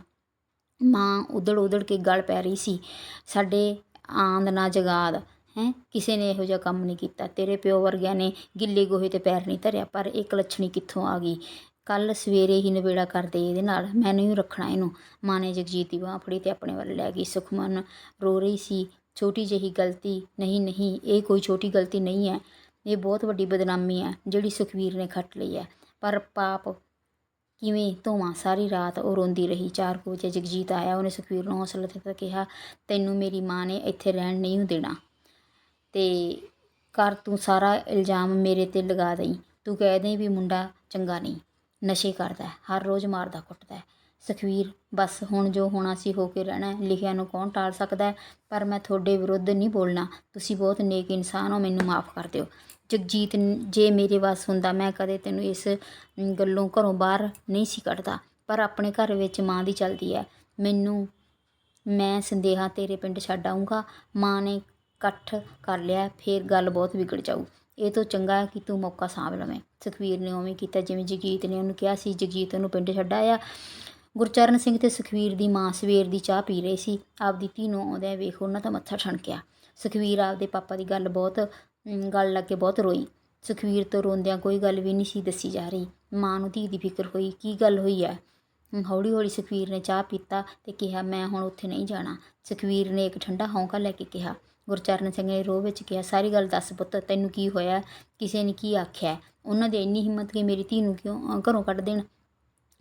ਮਾਂ ਉਧੜ ਉਧੜ ਕੇ ਗਲ ਪੈ ਰਹੀ ਸੀ। ਸਾਡੇ ਆਂਦ ਨਾ ਜਗਾਦ, ਹੈ? ਕਿਸੇ ਨੇ ਇਹੋ ਜਿਹਾ ਕੰਮ ਨਹੀਂ ਕੀਤਾ। ਤੇਰੇ ਪਿਓ ਵਰਗਿਆਂ ਨੇ ਗਿੱਲੇ ਗੋਹੇ ਤੇ ਪੈਰ ਨਹੀਂ ਧਰਿਆ, ਪਰ ਇੱਕ ਲੱਛਣੀ ਕਿੱਥੋਂ ਆ ਗਈ? ਕੱਲ ਸਵੇਰੇ ਹੀ ਨਵੇੜਾ ਕਰਦੇ ਇਹਦੇ ਨਾਲ। ਮੈਂ ਨਹੀਂ ਰੱਖਣਾ ਇਹਨੂੰ। ਮਾਂ ਨੇ ਜਗਜੀਤ ਦੀ ਬਾਂਹ ਫੜੀ ਤੇ ਆਪਣੇ ਵੱਲ ਲੈ ਗਈ। ਸੁਖਮਨ ਰੋ ਰਹੀ ਸੀ। ਛੋਟੀ ਜਿਹੀ ਗਲਤੀ, ਨਹੀਂ ਨਹੀਂ, ਇਹ ਕੋਈ ਛੋਟੀ ਗਲਤੀ ਨਹੀਂ ਹੈ। ਇਹ ਬਹੁਤ ਵੱਡੀ ਬਦਨਾਮੀ ਹੈ, ਜਿਹੜੀ ਸੁਖਵੀਰ ਨੇ ਖੱਟ ਲਈ ਹੈ। ਪਰ ਪਾਪ ਕਿਵੇਂ ਧੋਵਾਂ? ਸਾਰੀ ਰਾਤ ਉਹ ਰੋਂਦੀ ਰਹੀ। ਚਾਰ ਕੁ ਵਜੇ ਜਗਜੀਤ ਆਇਆ, ਉਹਨੇ ਸੁਖਵੀਰ ਨੂੰ ਹੌਸਲਾ ਦਿੱਤਾ, ਕਿਹਾ, ਤੈਨੂੰ ਮੇਰੀ ਮਾਂ ਨੇ ਇੱਥੇ ਰਹਿਣ ਨਹੀਂ ਦੇਣਾ। ਤੇ ਕਰ ਤੂੰ ਸਾਰਾ ਇਲਜ਼ਾਮ ਮੇਰੇ ਤੇ ਲਗਾ ਦਈ। ਤੂੰ ਕਹਿ ਦੇ ਵੀ ਮੁੰਡਾ ਚੰਗਾ ਨਹੀਂ। ਨਸ਼ੇ ਕਰਦਾ ਹਰ ਰੋਜ਼ ਮਾਰਦਾ ਕੁੱਟਦਾ ਸੁਖਵੀਰ ਬਸ ਹੁਣ ਜੋ ਹੋਣਾ ਸੀ ਹੋ ਕੇ ਰਹਿਣਾ ਲਿਖਿਆ ਨੂੰ ਕੌਣ ਟਾਲ ਸਕਦਾ ਹੈ? ਪਰ ਮੈਂ ਤੁਹਾਡੇ ਵਿਰੁੱਧ ਨਹੀਂ ਬੋਲਣਾ। ਤੁਸੀਂ ਬਹੁਤ ਨੇਕ ਇਨਸਾਨ ਹੋ, ਮੈਨੂੰ ਮਾਫ ਕਰ ਦਿਓ। ਜਗਜੀਤ, ਜੇ ਮੇਰੇ ਵਾਸ ਹੁੰਦਾ ਮੈਂ ਕਦੇ ਤੈਨੂੰ ਇਸ ਗੱਲੋਂ ਘਰੋਂ ਬਾਹਰ ਨਹੀਂ ਸੀ ਕੱਢਦਾ। ਪਰ ਆਪਣੇ ਘਰ ਵਿੱਚ ਮਾਂ ਦੀ ਚੱਲਦੀ ਹੈ। ਮੈਨੂੰ, ਮੈਂ ਸੰਦੇਹਾ ਤੇਰੇ ਪਿੰਡ ਛੱਡ ਆਊਂਗਾ। ਮਾਂ ਨੇ ਇਕੱਠ ਕਰ ਲਿਆ ਫਿਰ ਗੱਲ ਬਹੁਤ ਵਿਗੜ ਜਾਊ। ਇਹ ਤੋਂ ਚੰਗਾ ਹੈ ਕਿ ਤੂੰ ਮੌਕਾ ਸਾਂਭ ਲਵੇਂ। ਸੁਖਵੀਰ ਨੇ ਉਵੇਂ ਕੀਤਾ, ਜਿਵੇਂ ਜਗਜੀਤ ਨੇ ਉਹਨੂੰ ਕਿਹਾ ਸੀ। ਜਗਜੀਤ ਉਹਨੂੰ ਪਿੰਡ ਛੱਡ ਆਇਆ। ਗੁਰਚਰਨ ਸਿੰਘ ਤੇ ਸੁਖਵੀਰ ਦੀ ਮਾਂ ਸਵੇਰ ਦੀ ਚਾਹ ਪੀ ਰਹੇ ਸੀ। ਆਪਦੀ ਧੀ ਨੂੰ ਆਉਂਦਿਆਂ ਵੇਖ ਉਹਨਾਂ ਦਾ ਮੱਥਾ ਠਣਕਿਆ। ਸੁਖਵੀਰ ਆਪਦੇ ਪਾਪਾ ਦੀ ਗੱਲ ਬਹੁਤ ਗੱਲ ਲੱਗ ਕੇ ਬਹੁਤ ਰੋਈ। ਸੁਖਵੀਰ ਤੋਂ ਰੋਂਦਿਆਂ ਕੋਈ ਗੱਲ ਵੀ ਨਹੀਂ ਸੀ ਦੱਸੀ ਜਾ ਰਹੀ। ਮਾਂ ਨੂੰ ਧੀ ਦੀ ਫਿਕਰ ਹੋਈ, ਕੀ ਗੱਲ ਹੋਈ ਹੈ ਹੌਲੀ ਹੌਲੀ ਸੁਖਵੀਰ ਨੇ ਚਾਹ ਪੀਤਾ ਤੇ ਕਿਹਾ, ਮੈਂ ਹੁਣ ਉੱਥੇ ਨਹੀਂ ਜਾਣਾ। ਸੁਖਵੀਰ ਨੇ ਇੱਕ ਠੰਡਾ ਹੌਂਕਾ ਲੈ ਕੇ ਕਿਹਾ। ਗੁਰਚਰਨ ਸਿੰਘ ਨੇ ਰੋਹ ਵਿੱਚ ਕਿਹਾ, ਸਾਰੀ ਗੱਲ ਦੱਸ ਪੁੱਤ, ਤੈਨੂੰ ਕੀ ਹੋਇਆ? ਕਿਸੇ ਨੇ ਕੀ ਆਖਿਆ? ਉਹਨਾਂ ਦੀ ਇੰਨੀ ਹਿੰਮਤ ਕਿ ਮੇਰੀ ਧੀ ਨੂੰ ਕਿਉਂ ਘਰੋਂ ਕੱਢ ਦੇਣ?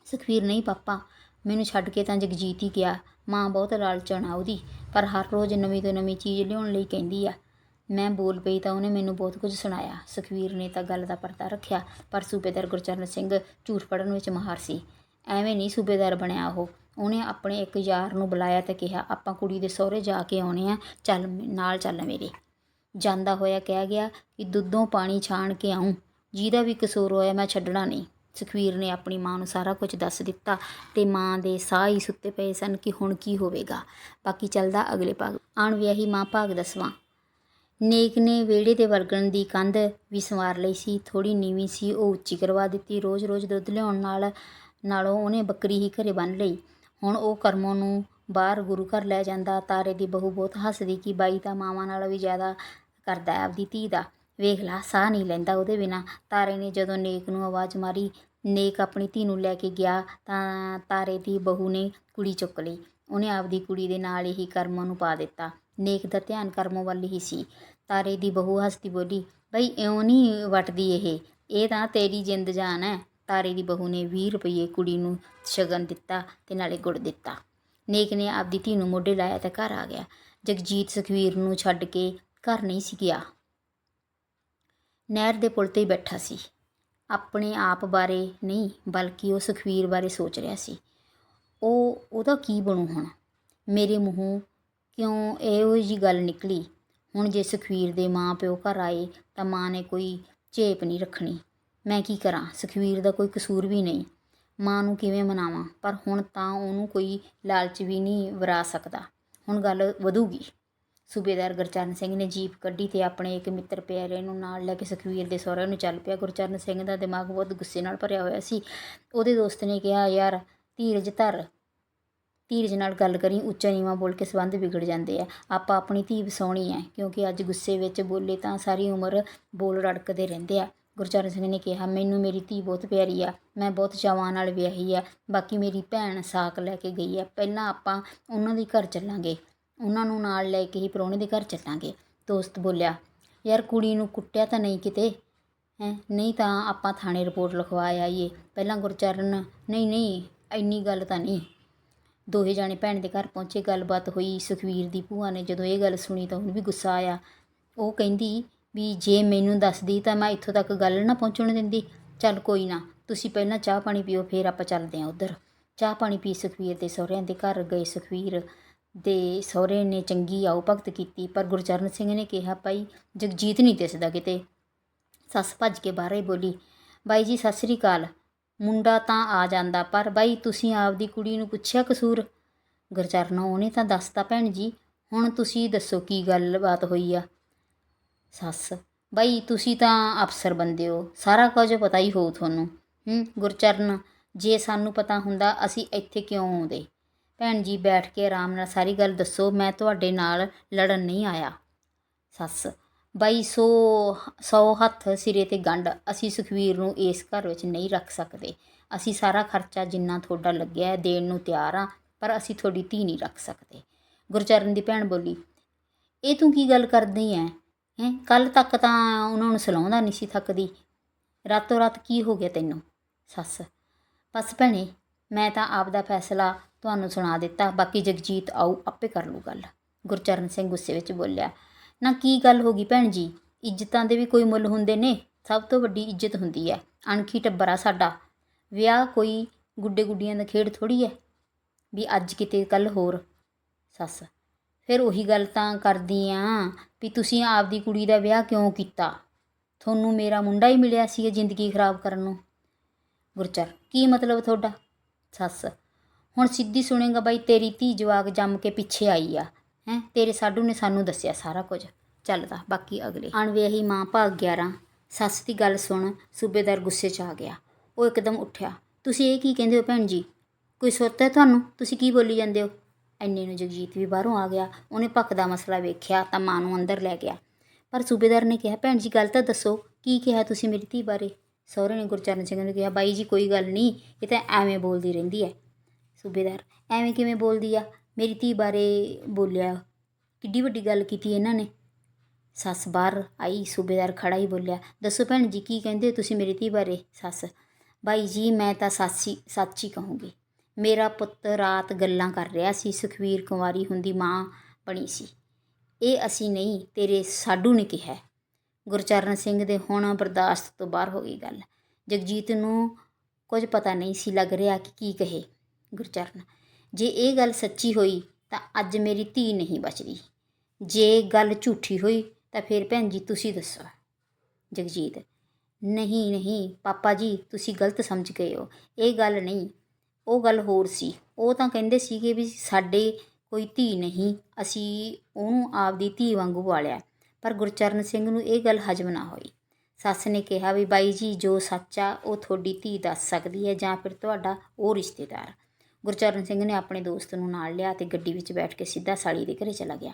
ਸੁਖਵੀਰ, ਨਹੀਂ ਪਾਪਾ ਮੈਨੂੰ ਛੱਡ ਕੇ ਤਾਂ ਜਗਜੀਤ ਹੀ ਗਿਆ। ਮਾਂ ਬਹੁਤ ਲਾਲਚਣ ਆ ਉਹਦੀ, ਪਰ ਹਰ ਰੋਜ਼ ਨਵੀਂ ਤੋਂ ਨਵੀਂ ਚੀਜ਼ ਲਿਆਉਣ ਲਈ ਕਹਿੰਦੀ ਆ। ਮੈਂ ਬੋਲ ਪਈ ਤਾਂ ਉਹਨੇ ਮੈਨੂੰ ਬਹੁਤ ਕੁਝ ਸੁਣਾਇਆ। ਸੁਖਵੀਰ ਨੇ ਤਾਂ ਗੱਲ ਦਾ ਪਰਦਾ ਰੱਖਿਆ, ਪਰ ਸੂਬੇਦਾਰ ਗੁਰਚਰਨ ਸਿੰਘ ਝੂਠ ਪੜਨ ਵਿੱਚ ਮਾਹਰ ਸੀ। ਐਵੇਂ ਨਹੀਂ ਸੂਬੇਦਾਰ ਬਣਿਆ ਉਹ। ਉਹਨੇ ਆਪਣੇ ਇੱਕ ਯਾਰ ਨੂੰ ਬੁਲਾਇਆ ਤੇ ਕਿਹਾ, ਆਪਾਂ ਕੁੜੀ ਦੇ ਸਹੁਰੇ ਜਾ ਕੇ ਆਉਣੇ ਆ, ਚੱਲ ਮੇ- ਨਾਲ ਚੱਲ ਮੇਰੇ। ਜਾਂਦਾ ਹੋਇਆ ਕਹਿ ਗਿਆ ਕਿ ਦੁੱਧੋਂ ਪਾਣੀ ਛਾਣ ਕੇ ਆਉਂ ਜਿਹਦਾ ਵੀ ਕਸੂਰ ਹੋਇਆ ਮੈਂ ਛੱਡਣਾ ਨਹੀਂ। ਸੁਖਬੀਰ ਨੇ ਆਪਣੀ ਮਾਂ ਨੂੰ ਸਾਰਾ ਕੁਝ ਦੱਸ ਦਿੱਤਾ ਤੇ ਮਾਂ ਦੇ ਸਾਹ ਹੀ ਸੁੱਤੇ ਪਏ ਸਨ ਕਿ ਹੁਣ ਕੀ ਹੋਵੇਗਾ। ਬਾਕੀ ਚੱਲਦਾ ਅਗਲੇ ਭਾਗ। ਆਣ ਵਿਆਹੀ ਮਾਂ ਭਾਗ ਦਸਵਾਂ। ਨੇਕ ਨੇ ਵਿਹੜੇ ਦੇ ਵਰਗਣ ਦੀ ਕੰਧ ਵੀ ਸੰਵਾਰ ਲਈ ਸੀ। ਥੋੜੀ ਨੀਵੀਂ ਸੀ, ਉਹ ਉੱਚੀ ਕਰਵਾ ਦਿੱਤੀ। ਰੋਜ਼-ਰੋਜ਼ ਦੁੱਧ ਲਿਆਉਣ ਨਾਲ, ਨਾਲੋਂ ਉਹਨੇ ਬੱਕਰੀ ਹੀ ਘਰੇ ਬੰਨ ਲਈ। ਹੁਣ ਉਹ ਕਰਮੋਂ ਨੂੰ ਬਾਹਰ ਗੁਰੂ ਘਰ ਲੈ ਜਾਂਦਾ। ਤਾਰੇ ਦੀ ਬਹੂ ਬਹੁਤ ਹੱਸਦੀ ਕਿ ਬਾਈ ਤਾਂ ਮਾਵਾਂ ਨਾਲੋਂ ਵੀ ਜ਼ਿਆਦਾ ਕਰਦਾ ਹੈ ਆਪਦੀ ਧੀ ਦਾ। ਵੇਖ ਲਾ, ਸਾਹ ਨਹੀਂ ਲੈਂਦਾ ਉਹਦੇ ਬਿਨਾ। ਤਾਰੇ ਨੇ ਜਦੋਂ ਨੇਕ ਨੂੰ ਆਵਾਜ਼ ਮਾਰੀ, ਨੇਕ ਆਪਣੀ ਧੀ ਨੂੰ ਲੈ ਕੇ ਗਿਆ ਤਾਂ ਤਾਰੇ ਦੀ ਬਹੂ ਨੇ ਕੁੜੀ ਚੁੱਕ ਲਈ। ਉਹਨੇ ਆਪਦੀ ਕੁੜੀ ਦੇ ਨਾਲ ਹੀ ਕਰਮੋਂ ਨੂੰ ਪਾ ਦਿੱਤਾ। ਨੇਕ ਦਾ ਧਿਆਨ ਕਰਮੋਂ ਵੱਲ ਹੀ ਸੀ। ਤਾਰੇ ਦੀ ਬਹੂ ਹੱਸਦੀ ਬੋਲੀ, ਬਈ ਇਉਂ ਨਹੀਂ ਵਟਦੀ ਇਹ। ਇਹ ਤਾਂ ਤੇਰੀ ਜਿੰਦ ਜਾਨ ਹੈ। ਤਾਰੇ ਦੀ ਬਹੂ ਨੇ 20 ਰੁਪਏ ਕੁੜੀ ਨੂੰ ਸ਼ਗਨ ਦਿੱਤਾ ਤੇ ਨਾਲੇ ਗੁੜ ਦਿੱਤਾ। ਨੇਕ ਨੇ ਆਪਦੀ ਧੀ ਨੂੰ ਮੋਢੇ ਲਾਇਆ ਤੇ ਘਰ ਆ ਗਿਆ। ਜਗਜੀਤ ਸੁਖਵੀਰ ਨੂੰ ਛੱਡ ਕੇ ਘਰ ਨਹੀਂ ਸੀ ਗਿਆ। ਨਹਿਰ ਦੇ ਪੁਲ ਤੇ ਹੀ ਬੈਠਾ ਸੀ। ਆਪਣੇ ਆਪ ਬਾਰੇ ਨਹੀਂ, ਬਲਕਿ ਉਹ ਸੁਖਬੀਰ ਬਾਰੇ ਸੋਚ ਰਿਹਾ ਸੀ। ਉਹ, ਉਹਦਾ ਕੀ ਬਣੂ ਹੁਣ? ਮੇਰੇ ਮੂੰਹੋਂ ਕਿਉਂ ਇਹੋ ਜੀ ਗੱਲ ਨਿਕਲੀ? ਹੁਣ ਜੇ ਸੁਖਬੀਰ ਦੇ ਮਾਂ ਪਿਓ ਘਰ ਆਏ, ਤਾਂ ਮਾਂ ਨੇ ਕੋਈ ਝੇਪ ਨਹੀਂ ਰੱਖਣੀ। ਮੈਂ ਕੀ ਕਰਾਂ? ਸੁਖਬੀਰ ਦਾ ਕੋਈ ਕਸੂਰ ਵੀ ਨਹੀਂ। ਮਾਂ ਨੂੰ ਕਿਵੇਂ ਮਨਾਵਾਂ? ਪਰ ਹੁਣ ਤਾਂ ਉਹਨੂੰ ਕੋਈ ਲਾਲਚ ਵੀ ਨਹੀਂ ਵਰਾ ਸਕਦਾ। ਹੁਣ ਗੱਲ ਵਧੂਗੀ। ਸੂਬੇਦਾਰ ਗੁਰਚਰਨ ਸਿੰਘ ਨੇ ਜੀਪ ਕੱਢੀ ਤੇ ਆਪਣੇ ਇੱਕ ਮਿੱਤਰ ਪਿਆਰੇ ਨੂੰ ਨਾਲ ਲੈ ਕੇ ਸੁਖਵੀਰ ਦੇ ਸਹੁਰੇ ਨੂੰ ਚੱਲ ਪਿਆ। ਗੁਰਚਰਨ ਸਿੰਘ ਦਾ ਦਿਮਾਗ ਬਹੁਤ ਗੁੱਸੇ ਨਾਲ ਭਰਿਆ ਹੋਇਆ ਸੀ। ਉਹਦੇ ਦੋਸਤ ਨੇ ਕਿਹਾ, ਯਾਰ, ਧੀਰਜ ਧਰ। ਧੀਰਜ ਨਾਲ ਗੱਲ ਕਰੀ, ਉੱਚਾ ਨੀਵਾਂ ਬੋਲ ਕੇ ਸਬੰਧ ਵਿਗੜ ਜਾਂਦੇ ਆ। ਆਪਾਂ ਆਪਣੀ ਧੀ ਵਸਾਉਣੀ ਹੈ ਕਿਉਂਕਿ ਅੱਜ ਗੁੱਸੇ ਵਿੱਚ ਬੋਲੇ ਤਾਂ ਸਾਰੀ ਉਮਰ ਬੋਲ ਰੜਕਦੇ ਰਹਿੰਦੇ ਆ। ਗੁਰਚਰਨ ਸਿੰਘ ਨੇ ਕਿਹਾ, ਮੈਨੂੰ ਮੇਰੀ ਧੀ ਬਹੁਤ ਪਿਆਰੀ ਆ। ਮੈਂ ਬਹੁਤ ਚਾਵਾਂ ਨਾਲ ਵਿਆਹੀ ਆ। ਬਾਕੀ ਮੇਰੀ ਭੈਣ ਸਾਕ ਲੈ ਕੇ ਗਈ ਆ। ਪਹਿਲਾਂ ਆਪਾਂ ਉਹਨਾਂ ਦੇ ਘਰ ਚੱਲਾਂਗੇ। ਉਹਨਾਂ ਨੂੰ ਨਾਲ ਲੈ ਕੇ ਹੀ ਪ੍ਰਾਹੁਣੇ ਦੇ ਘਰ ਚੱਲਾਂਗੇ। ਦੋਸਤ ਬੋਲਿਆ, ਯਾਰ ਕੁੜੀ ਨੂੰ ਕੁੱਟਿਆ ਤਾਂ ਨਹੀਂ ਕਿਤੇ? ਹੈਂ? ਨਹੀਂ ਤਾਂ ਆਪਾਂ ਥਾਣੇ ਰਿਪੋਰਟ ਲਿਖਵਾ ਆਈਏ। ਪਹਿਲਾਂ ਗੁਰਚਰਨ, ਨਹੀਂ ਨਹੀਂ, ਇੰਨੀ ਗੱਲ ਤਾਂ ਨਹੀਂ। ਦੋਹੇ ਜਾਣੇ ਭੈਣ ਦੇ ਘਰ ਪਹੁੰਚੇ। ਗੱਲਬਾਤ ਹੋਈ ਸੁਖਵੀਰ ਦੀ ਭੂਆ ਨੇ। ਜਦੋਂ ਇਹ ਗੱਲ ਸੁਣੀ ਤਾਂ ਉਹਨੂੰ ਵੀ ਗੁੱਸਾ ਆਇਆ। ਉਹ ਕਹਿੰਦੀ ਵੀ, ਜੇ ਮੈਨੂੰ ਦੱਸਦੀ ਤਾਂ ਮੈਂ ਇੱਥੋਂ ਤੱਕ ਗੱਲ ਨਾ ਪਹੁੰਚਣ ਦਿੰਦੀ। ਚੱਲ ਕੋਈ ਨਾ, ਤੁਸੀਂ ਪਹਿਲਾਂ ਚਾਹ ਪਾਣੀ ਪੀਓ, ਫਿਰ ਆਪਾਂ ਚੱਲਦੇ ਹਾਂ ਉਧਰ। ਚਾਹ ਪਾਣੀ ਪੀ ਸੁਖਵੀਰ ਦੇ ਸਹੁਰਿਆਂ ਦੇ ਘਰ ਗਏ। ਸੁਖਵੀਰ ਦੇ ਸਹੁਰੇ ਨੇ ਚੰਗੀ ਆਓ ਭਗਤ ਕੀਤੀ, ਪਰ ਗੁਰਚਰਨ ਸਿੰਘ ਨੇ ਕਿਹਾ, ਭਾਈ, ਜਗਜੀਤ ਨਹੀਂ ਦਿਸਦਾ ਕਿਤੇ। ਸੱਸ ਭੱਜ ਕੇ ਬਾਹਰ ਹੀ ਬੋਲੀ, ਬਾਈ ਜੀ, ਸਤਿ ਸ੍ਰੀ ਅਕਾਲ। ਮੁੰਡਾ ਤਾਂ ਆ ਜਾਂਦਾ, ਪਰ ਬਾਈ, ਤੁਸੀਂ ਆਪਦੀ ਕੁੜੀ ਨੂੰ ਪੁੱਛਿਆ ਕਸੂਰ? ਗੁਰਚਰਨ ਉਹਨੇ ਤਾਂ ਦੱਸਤਾ, ਭੈਣ ਜੀ, ਹੁਣ ਤੁਸੀਂ ਦੱਸੋ ਕੀ ਗੱਲਬਾਤ ਹੋਈ ਆ? ਸੱਸ, ਬਾਈ, ਤੁਸੀਂ ਤਾਂ ਅਫਸਰ ਬੰਦੇ ਹੋ, ਸਾਰਾ ਕੁਝ ਪਤਾ ਹੀ ਹੋਊ ਤੁਹਾਨੂੰ। ਹੂੰ, ਗੁਰਚਰਨ, ਜੇ ਸਾਨੂੰ ਪਤਾ ਹੁੰਦਾ, ਅਸੀਂ ਇੱਥੇ ਕਿਉਂ ਆਉਂਦੇ? ਭੈਣ ਜੀ, ਬੈਠ ਕੇ ਆਰਾਮ ਨਾਲ ਸਾਰੀ ਗੱਲ ਦੱਸੋ, ਮੈਂ ਤੁਹਾਡੇ ਨਾਲ ਲੜਨ ਨਹੀਂ ਆਇਆ। ਸੱਸ, ਬਾਈ, ਸੋ, ਸੌ ਹੱਥ ਸਿਰੇ ਤੇ ਗੰਢ, ਅਸੀਂ ਸੁਖਵੀਰ ਨੂੰ ਇਸ ਘਰ ਵਿੱਚ ਨਹੀਂ ਰੱਖ ਸਕਦੇ। ਅਸੀਂ ਸਾਰਾ ਖਰਚਾ ਜਿੰਨਾ ਤੁਹਾਡਾ ਲੱਗਿਆ ਹੈ ਦੇਣ ਨੂੰ ਤਿਆਰ ਆ ਪਰ ਅਸੀਂ ਤੁਹਾਡੀ ਧੀ ਨਹੀਂ ਰੱਖ ਸਕਦੇ। ਗੁਰਚਰਨ ਦੀ ਭੈਣ ਬੋਲੀ, ਇਹ ਤੂੰ ਕੀ ਗੱਲ ਕਰਦੀ ਐ? ਹੈ? ਕੱਲ ਤੱਕ ਤਾਂ ਉਹਨਾਂ ਨੂੰ ਸਲਾਉਂਦਾ ਨਹੀਂ ਸੀ ਥੱਕਦੀ। ਰਾਤੋਂ ਰਾਤ ਕੀ ਹੋ ਗਿਆ ਤੈਨੂੰ? ਸੱਸ, ਬਸ ਭੈਣੇ, ਮੈਂ ਤਾਂ ਆਪ ਦਾ ਫੈਸਲਾ ਤੁਹਾਨੂੰ ਸੁਣਾ ਦਿੱਤਾ, ਬਾਕੀ ਜਗਜੀਤ ਆਊ, ਆਪੇ ਕਰ ਲੂ ਗੱਲ। ਗੁਰਚਰਨ ਸਿੰਘ ਗੁੱਸੇ ਵਿੱਚ ਬੋਲਿਆ, ਨਾ ਕੀ ਗੱਲ ਹੋ ਗਈ ਭੈਣ ਜੀ? ਇੱਜ਼ਤਾਂ ਦੇ ਵੀ ਕੋਈ ਮੁੱਲ ਹੁੰਦੇ ਨੇ? ਸਭ ਤੋਂ ਵੱਡੀ ਇੱਜ਼ਤ ਹੁੰਦੀ ਹੈ ਅਣਖੀ ਟੱਬਰ ਆ ਸਾਡਾ। ਵਿਆਹ ਕੋਈ ਗੁੱਡੇ ਗੁੱਡੀਆਂ ਦਾ ਖੇਡ ਥੋੜੀ ਹੈ ਵੀ ਅੱਜ ਕਿਤੇ ਕੱਲ ਹੋਰ? ਸੱਸ, ਫਿਰ ਉਹੀ ਗੱਲ ਤਾਂ ਕਰਦੀ ਆ ਵੀ ਤੁਸੀਂ ਆਪਦੀ ਕੁੜੀ ਦਾ ਵਿਆਹ ਕਿਉਂ ਕੀਤਾ? ਤੁਹਾਨੂੰ ਮੇਰਾ ਮੁੰਡਾ ਹੀ ਮਿਲਿਆ ਸੀ ਜ਼ਿੰਦਗੀ ਖਰਾਬ ਕਰਨ ਨੂੰ? ਗੁਰਚਰ, ਕੀ ਮਤਲਬ ਤੁਹਾਡਾ? ਸੱਸ ਹੁਣ ਸਿੱਧੀ ਸੁਣੇਗਾ ਬਾਈ, ਤੇਰੀ ਧੀ ਜਵਾਕ ਜੰਮ ਕੇ ਪਿੱਛੇ ਆਈ ਆ। ਹੈ, ਤੇਰੇ ਸਾਡੂ ਨੇ ਸਾਨੂੰ ਦੱਸਿਆ ਸਾਰਾ ਕੁਝ। ਚੱਲਦਾ ਬਾਕੀ ਅਗਲੇ। ਅਣਵੇਹੀ ਮਾਂ ਭਾਗ 11 ਸੱਸ ਦੀ ਗੱਲ ਸੁਣ, ਸੂਬੇਦਾਰ ਗੁੱਸੇ 'ਚ ਆ ਗਿਆ। ਉਹ ਇੱਕਦਮ ਉੱਠਿਆ। ਤੁਸੀਂ ਇਹ ਕੀ ਕਹਿੰਦੇ ਹੋ ਭੈਣ ਜੀ? ਕੋਈ ਸੁਰਤ ਹੈ ਤੁਹਾਨੂੰ? ਤੁਸੀਂ ਕੀ ਬੋਲੀ ਜਾਂਦੇ ਹੋ? ਐਨੇ ਨੂੰ ਜਗਜੀਤ ਵੀ ਬਾਹਰੋਂ ਆ ਗਿਆ। ਉਹਨੇ ਭੱਖ ਦਾ ਮਸਲਾ ਵੇਖਿਆ ਤਾਂ ਮਾਂ ਨੂੰ ਅੰਦਰ ਲੈ ਗਿਆ। ਪਰ ਸੂਬੇਦਾਰ ਨੇ ਕਿਹਾ, ਭੈਣ ਜੀ, ਗੱਲ ਤਾਂ ਦੱਸੋ। ਕੀ ਕਿਹਾ ਤੁਸੀਂ ਮੇਰੀ ਧੀ ਬਾਰੇ? ਸਹੁਰੇ ਨੇ ਗੁਰਚਰਨ ਸਿੰਘ ਨੂੰ ਕਿਹਾ, ਬਾਈ ਜੀ, ਕੋਈ ਗੱਲ ਨਹੀਂ ਇਹ ਤਾਂ ਐਵੇਂ ਬੋਲਦੀ ਰਹਿੰਦੀ ਹੈ। ਸੂਬੇਦਾਰ। ਐਵੇਂ ਕਿਵੇਂ ਬੋਲਦੀ ਆ? ਮੇਰੀ ਧੀ ਬਾਰੇ ਬੋਲਿਆ। ਕਿੱਡੀ ਵੱਡੀ ਗੱਲ ਕੀਤੀ ਇਹਨਾਂ ਨੇ। ਸੱਸ ਬਾਹਰ ਆਈ, ਸੂਬੇਦਾਰ ਖੜਾ ਹੀ ਬੋਲਿਆ, ਦੱਸੋ ਭੈਣ ਜੀ, ਕੀ ਕਹਿੰਦੇ ਹੋ ਤੁਸੀਂ ਮੇਰੀ ਧੀ ਬਾਰੇ? ਸੱਸ, ਬਾਈ ਜੀ, ਮੈਂ ਤਾਂ ਸਾਚੀ ਸੱਚ ਹੀ ਕਹੂੰਗੀ। ਮੇਰਾ ਪੁੱਤ ਰਾਤ ਗੱਲਾਂ ਕਰ ਰਿਹਾ ਸੀ, ਸੁਖਵੀਰ ਕੁੰਵਾਰੀ ਹੁੰਦੀ ਮਾਂ ਬਣੀ ਸੀ। ਇਹ ਅਸੀਂ ਨਹੀਂ, ਤੇਰੇ ਸਾਡੂ ਨੇ ਕਿਹਾ। ਗੁਰਚਰਨ ਸਿੰਘ ਦੇ ਹੁਣ ਬਰਦਾਸ਼ਤ ਤੋਂ ਬਾਹਰ ਹੋ ਗਈ ਗੱਲ। ਜਗਜੀਤ ਨੂੰ ਕੁਝ ਪਤਾ ਨਹੀਂ ਸੀ, ਲੱਗ ਰਿਹਾ ਕਿ ਕੀ ਕਹੇ। ਗੁਰਚਰਨ। ਜੇ ਇਹ ਗੱਲ ਸੱਚੀ ਹੋਈ ਤਾਂ ਅੱਜ ਮੇਰੀ ਧੀ ਨਹੀਂ ਬਚਦੀ। ਜੇ ਗੱਲ ਝੂਠੀ ਹੋਈ ਤਾਂ ਫਿਰ ਭੈਣ ਜੀ ਤੁਸੀਂ ਦੱਸੋ। ਜਗਜੀਤ, ਨਹੀਂ ਨਹੀਂ, ਪਾਪਾ ਜੀ ਤੁਸੀਂ ਗਲਤ ਸਮਝ ਗਏ ਹੋ। ਇਹ ਗੱਲ ਨਹੀਂ, ਉਹ ਗੱਲ ਹੋਰ ਸੀ। ਉਹ ਤਾਂ ਕਹਿੰਦੇ ਸੀਗੇ ਵੀ ਸਾਡੇ ਕੋਈ ਧੀ ਨਹੀਂ, ਅਸੀਂ ਉਹਨੂੰ ਆਪਦੀ ਧੀ ਵਾਂਗੂ ਪਾਲਿਆ ਪਰ ਗੁਰਚਰਨ ਸਿੰਘ ਨੂੰ ਇਹ ਗੱਲ ਹਜਮ ਨਾ ਹੋਈ। ਸੱਸ ਨੇ ਕਿਹਾ ਵੀ ਬਾਈ ਜੀ ਜੋ ਸੱਚ ਆ, ਉਹ ਤੁਹਾਡੀ ਧੀ ਦੱਸ ਸਕਦੀ ਹੈ ਜਾਂ ਫਿਰ ਤੁਹਾਡਾ ਉਹ ਰਿਸ਼ਤੇਦਾਰ। ਗੁਰਚਰਨ ਸਿੰਘ ਨੇ ਆਪਣੇ ਦੋਸਤ ਨੂੰ ਨਾਲ ਲਿਆ ਤੇ ਗੱਡੀ ਵਿੱਚ ਬੈਠ ਕੇ ਸਿੱਧਾ ਸਾਲੀ ਦੇ ਘਰੇ ਚਲਾ ਗਿਆ।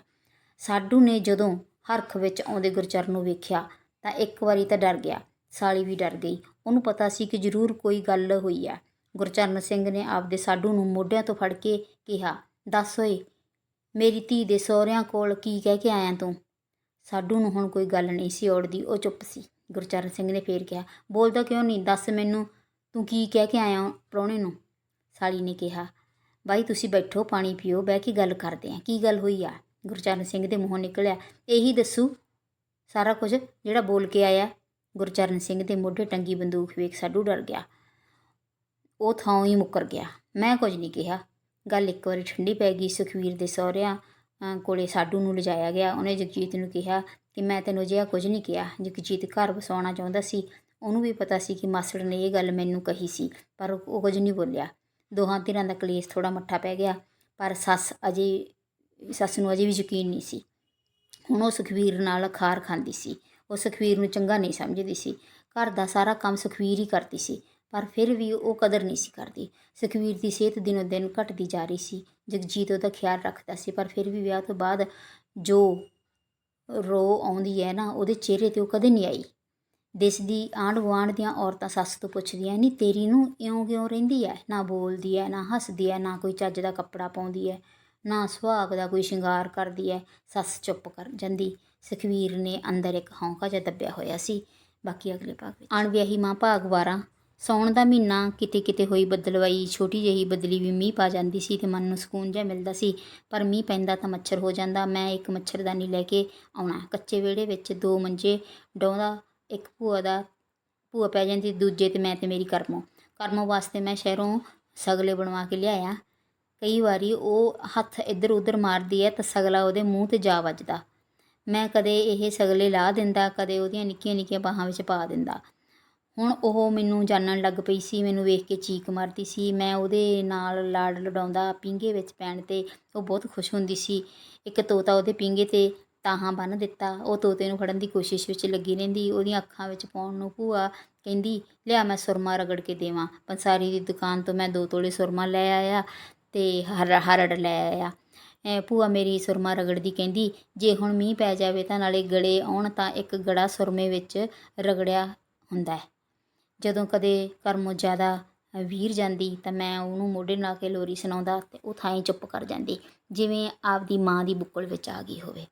ਸਾਡੂ ਨੇ ਜਦੋਂ ਹਰਖ ਵਿੱਚ ਆਉਂਦੇ ਗੁਰਚਰਨ ਨੂੰ ਵੇਖਿਆ ਤਾਂ ਇੱਕ ਵਾਰੀ ਤਾਂ ਡਰ ਗਿਆ। ਸਾਲੀ ਵੀ ਡਰ ਗਈ। ਉਹਨੂੰ ਪਤਾ ਸੀ ਕਿ ਜ਼ਰੂਰ ਕੋਈ ਗੱਲ ਹੋਈ ਆ। ਗੁਰਚਰਨ ਸਿੰਘ ਨੇ ਆਪਦੇ ਸਾਡੂ ਨੂੰ ਮੋਢਿਆਂ ਤੋਂ ਫੜ ਕੇ ਕਿਹਾ, ਦੱਸ ਓਏ, ਮੇਰੀ ਧੀ ਦੇ ਸਹੁਰਿਆਂ ਕੋਲ ਕੀ ਕਹਿ ਕੇ ਆਇਆ ਤੂੰ? ਸਾਡੂ ਨੂੰ ਹੁਣ ਕੋਈ ਗੱਲ ਨਹੀਂ ਸੀ ਔੜਦੀ, ਉਹ ਚੁੱਪ ਸੀ। ਗੁਰਚਰਨ ਸਿੰਘ ਨੇ ਫੇਰ ਕਿਹਾ, ਬੋਲਦਾ ਕਿਉਂ ਨਹੀਂ? ਦੱਸ ਮੈਨੂੰ, ਤੂੰ ਕੀ ਕਹਿ ਕੇ ਆਇਆ ਪ੍ਰਾਹੁਣੇ ਨੂੰ? ਸਾਲੀ ਨੇ ਕਿਹਾ ਬਾਈ ਤੁਸੀਂ ਬੈਠੋ ਪਾਣੀ ਪੀਓ ਬਹਿ ਕੇ ਗੱਲ ਕਰਦੇ ਆਂ। ਕੀ ਗੱਲ ਹੋਈ ਆ? ਗੁਰਚਰਨ ਸਿੰਘ ਦੇ ਮੂੰਹੋਂ ਨਿਕਲਿਆ ਇਹੀ ਦੱਸੂ ਸਾਰਾ ਕੁਝ ਜਿਹੜਾ ਬੋਲ ਕੇ ਆਇਆ? ਗੁਰਚਰਨ ਸਿੰਘ ਦੇ ਮੋਢੇ ਟੰਗੀ ਬੰਦੂਕ ਵੇਖ ਸਾਡੂ ਡਰ ਗਿਆ। ਉਹ ਥਾਂ ਹੀ ਮੁੱਕਰ ਗਿਆ। ਮੈਂ ਕੁਝ ਨਹੀਂ ਕਿਹਾ। ਗੱਲ ਇੱਕ ਵਾਰੀ ਠੰਡੀ ਪੈ ਗਈ ਸੁਖਵੀਰ ਦੇ ਸਹੁਰਿਆਂ ਅ, ਕੋਲੇ ਸਾਡੂ ਨੂੰ ਲਿਜਾਇਆ ਗਿਆ। ਉਹਨੇ ਜਗਜੀਤ ਨੂੰ ਕਿਹਾ ਕਿ ਮੈਂ ਤੈਨੂੰ ਅਜਿਹਾ ਕੁਝ ਨਹੀਂ ਕਿਹਾ। ਜਗਜੀਤ ਘਰ ਵਸਾਉਣਾ ਚਾਹੁੰਦਾ ਸੀ। ਉਹਨੂੰ ਵੀ ਪਤਾ ਸੀ ਕਿ ਮਾਸੜ ਨੇ ਇਹ ਗੱਲ ਮੈਨੂੰ ਕਹੀ ਸੀ ਪਰ ਉਹ ਕੁਝ ਨਹੀਂ ਬੋਲਿਆ। ਦੋਹਾਂ ਧਿਰਾਂ ਦਾ ਕਲੇਸ਼ ਥੋੜਾ ਮੱਠਾ ਪੈ ਗਿਆ, ਪਰ ਸੱਸ ਅਜੇ, ਸੱਸ ਨੂੰ ਅਜੇ ਵੀ ਯਕੀਨ ਨਹੀਂ ਸੀ। ਹੁਣ ਉਹ ਸੁਖਵੀਰ ਨਾਲ ਖਾਰ ਖਾਂਦੀ ਸੀ। ਉਹ ਸੁਖਵੀਰ ਨੂੰ ਚੰਗਾ ਨਹੀਂ ਸਮਝਦੀ ਸੀ। ਘਰ ਦਾ ਸਾਰਾ ਕੰਮ ਸੁਖਵੀਰ ਹੀ ਕਰਦੀ ਸੀ, ਪਰ ਫਿਰ ਵੀ ਉਹ ਕਦਰ ਨਹੀਂ ਸੀ ਕਰਦੀ। ਸੁਖਵੀਰ ਦੀ ਸਿਹਤ ਦਿਨੋ ਦਿਨ ਘਟਦੀ ਜਾ ਰਹੀ ਸੀ। ਜਗਜੀਤ ਉਹਦਾ ਖਿਆਲ ਰੱਖਦਾ ਸੀ, ਪਰ ਫਿਰ ਵੀ ਵਿਆਹ ਤੋਂ ਬਾਅਦ ਜੋ ਰੋ ਆਉਂਦੀ ਹੈ ਨਾ, ਉਹਦੇ ਚਿਹਰੇ ਤੇ ਉਹ ਕਦੇ ਨਹੀਂ ਆਈ। ਦਿਸਦੀ ਆਂਢ ਗੁਆਂਢ ਦੀਆਂ ਔਰਤਾਂ ਸੱਸ ਤੋਂ ਪੁੱਛਦੀਆਂ ਨਹੀਂ ਤੇਰੀ ਨੂੰ ਇਉਂ ਕਿਉਂ ਰਹਿੰਦੀ ਹੈ ਨਾ ਬੋਲਦੀ ਹੈ ਨਾ ਹੱਸਦੀ ਹੈ ਨਾ ਕੋਈ ਚੱਜ ਦਾ ਕੱਪੜਾ ਪਾਉਂਦੀ ਹੈ ਨਾ ਸੁਹਾਗ ਦਾ ਕੋਈ ਸ਼ਿੰਗਾਰ ਕਰਦੀ ਹੈ ਸੱਸ ਚੁੱਪ ਕਰ ਜਾਂਦੀ। ਸੁਖਵੀਰ ਨੇ ਅੰਦਰ ਇੱਕ ਹੌਂਕਾ ਜਿਹਾ ਦੱਬਿਆ ਹੋਇਆ ਸੀ। ਬਾਕੀ ਅਗਲੇ ਭਾਗ ਵਿੱਚ। ਅਣਵਿਆਹੀ ਮਾਂ ਭਾਗ 12 ਸੌਣ ਦਾ ਮਹੀਨਾ, ਕਿਤੇ ਕਿਤੇ ਹੋਈ ਬੱਦਲਵਾਈ, ਛੋਟੀ ਜਿਹੀ ਬਦਲੀ ਵੀ ਮੀਂਹ ਪਾ ਜਾਂਦੀ ਸੀ ਤੇ ਮਨ ਨੂੰ ਸਕੂਨ ਜਿਹਾ ਮਿਲਦਾ ਸੀ। ਪਰ ਮੀਂਹ ਪੈਂਦਾ ਤਾਂ ਮੱਛਰ ਹੋ ਜਾਂਦਾ। ਮੈਂ ਇੱਕ ਮੱਛਰਦਾਨੀ ਲੈ ਕੇ ਆਉਣਾ। ਕੱਚੇ ਵਿਹੜੇ ਵਿੱਚ ਦੋ ਮੰਜੇ ਡਾਉਂਦਾ ਇੱਕ ਭੂਆ ਦਾ, ਭੂਆ ਪੈ ਜਾਂਦੀ ਦੂਜੇ ਤੇ ਮੈਂ ਤੇ ਮੇਰੀ ਕਰਮੋ। ਕਰਮੋ ਵਾਸਤੇ ਮੈਂ ਸ਼ਹਿਰੋਂ ਸਗਲੇ ਬਣਵਾ ਕੇ ਲਿਆਇਆ। ਕਈ ਵਾਰੀ ਉਹ ਹੱਥ ਇੱਧਰ ਉੱਧਰ ਮਾਰਦੀ ਹੈ ਤਾਂ ਸਗਲਾ ਉਹਦੇ ਮੂੰਹ ਤੇ ਜਾ ਵੱਜਦਾ। ਮੈਂ ਕਦੇ ਇਹ ਸਗਲੇ ਲਾ ਦਿੰਦਾ, ਕਦੇ ਉਹਦੀਆਂ ਨਿੱਕੀਆਂ ਨਿੱਕੀਆਂ ਬਾਹਾਂ ਵਿੱਚ ਪਾ ਦਿੰਦਾ। ਹੁਣ ਉਹ ਮੈਨੂੰ ਜਾਣਨ ਲੱਗ ਪਈ ਸੀ, ਮੈਨੂੰ ਵੇਖ ਕੇ ਚੀਕ ਮਾਰਦੀ ਸੀ। ਮੈਂ ਉਹਦੇ ਨਾਲ ਲਾੜ ਲਡਾਉਂਦਾ ਪਿੰਗੇ ਵਿੱਚ ਪੈਣ ਤੇ ਉਹ ਬਹੁਤ ਖੁਸ਼ ਹੁੰਦੀ ਸੀ। ਇੱਕ ਤੋਤਾ ਉਹਦੇ ਪਿੰਗੇ ਤੇ ਤਾਹਾਂ ਬੰਨ੍ਹ ਦਿੱਤਾ। ਉਹ ਤੋਤੇ ਨੂੰ ਫੜਨ ਦੀ ਕੋਸ਼ਿਸ਼ ਵਿੱਚ ਲੱਗੀ ਰਹਿੰਦੀ। ਉਹਦੀਆਂ ਅੱਖਾਂ ਵਿੱਚ ਪਾਉਣ ਨੂੰ ਭੂਆ ਕਹਿੰਦੀ, ਲਿਆ ਮੈਂ ਸੁਰਮਾ ਰਗੜ ਕੇ ਦੇਵਾਂ। ਪੰਸਾਰੀ ਦੀ ਦੁਕਾਨ ਤੋਂ ਮੈਂ ਦੋ ਤੋਲੇ ਸੁਰਮਾ ਲੈ ਆਇਆ ਤੇ ਹਰ ਹਰੜ ਲੈ ਆਇਆ। ਐ ਭੂਆ ਮੇਰੀ ਸੁਰਮਾ ਰਗੜਦੀ ਕਹਿੰਦੀ, ਜੇ ਹੁਣ ਮੀਂਹ ਪੈ ਜਾਵੇ ਤਾਂ ਨਾਲੇ ਗੜੇ ਆਉਣ ਤਾਂ ਇੱਕ ਗੜਾ ਸੁਰਮੇ ਵਿੱਚ ਰਗੜਿਆ ਹੁੰਦਾ ਹੈ। ਜਦੋਂ ਕਦੇ ਕਰਮੋ ਜ਼ਿਆਦਾ ਵੀਰ ਜਾਂਦੀ ਤਾਂ ਮੈਂ ਉਹਨੂੰ ਮੋਢੇ ਨਾਲ ਕੇ ਲੋਰੀ ਸੁਣਾਉਂਦਾ ਤੇ ਉਹ ਥਾਂ ਹੀ ਚੁੱਪ ਕਰ ਜਾਂਦੀ, ਜਿਵੇਂ ਆਪਦੀ ਮਾਂ ਦੀ ਬੁੱਕਲ ਵਿੱਚ ਆ ਗਈ ਹੋਵੇ।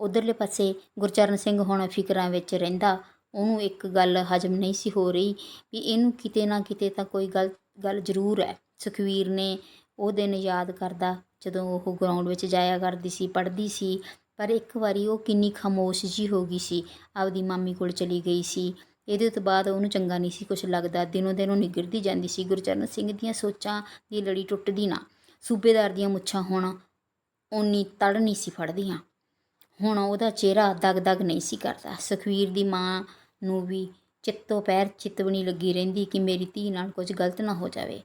ਉਧਰਲੇ ਪਾਸੇ ਗੁਰਚਰਨ ਸਿੰਘ ਹੁਣ ਫਿਕਰਾਂ ਵਿੱਚ ਰਹਿੰਦਾ। ਉਹਨੂੰ ਇੱਕ ਗੱਲ ਹਜਮ ਨਹੀਂ ਸੀ ਹੋ ਰਹੀ ਵੀ ਇਹਨੂੰ ਕਿਤੇ ਨਾ ਕਿਤੇ ਤਾਂ ਕੋਈ ਗੱਲ ਗੱਲ ਜ਼ਰੂਰ ਹੈ। ਸੁਖਵੀਰ ਨੇ ਉਹ ਦਿਨ ਯਾਦ ਕਰਦਾ ਜਦੋਂ ਉਹ ਗਰਾਊਂਡ ਵਿੱਚ ਜਾਇਆ ਕਰਦੀ ਸੀ, ਪੜ੍ਹਦੀ ਸੀ, ਪਰ ਇੱਕ ਵਾਰੀ ਉਹ ਕਿੰਨੀ ਖਾਮੋਸ਼ ਜੀ ਹੋ ਗਈ ਸੀ। ਆਪਦੀ ਮਾਮੀ ਕੋਲ ਚਲੀ ਗਈ ਸੀ। ਇਹਦੇ ਤੋਂ ਬਾਅਦ ਉਹਨੂੰ ਚੰਗਾ ਨਹੀਂ ਸੀ ਕੁਝ ਲੱਗਦਾ। ਦਿਨੋਂ ਦਿਨ ਉਹ ਨਿਗਰਦੀ ਜਾਂਦੀ ਸੀ, ਗੁਰਚਰਨ ਸਿੰਘ ਦੀਆਂ ਸੋਚਾਂ ਦੀ ਲੜੀ ਟੁੱਟਦੀ ਨਾ। ਸੂਬੇਦਾਰ ਦੀਆਂ ਮੁੱਛਾਂ ਹੁਣ ਓਨੀ ਤੜ ਨਹੀਂ ਸੀ ਫੜਦੀਆਂ। ਹੁਣ ਉਹਦਾ ਚਿਹਰਾ ਦਗ-ਦਗ ਨਹੀਂ ਸੀ ਕਰਦਾ। ਸੁਖਵੀਰ ਦੀ ਮਾਂ ਨੂੰ ਵੀ ਚਿੱਤੋ ਪੈਰ ਚਿਤਵਣੀ ਲੱਗੀ ਰਹਿੰਦੀ ਕਿ ਮੇਰੀ ਧੀ ਨਾਲ ਕੁਝ ਗਲਤ ਨਾ ਹੋ ਜਾਵੇ।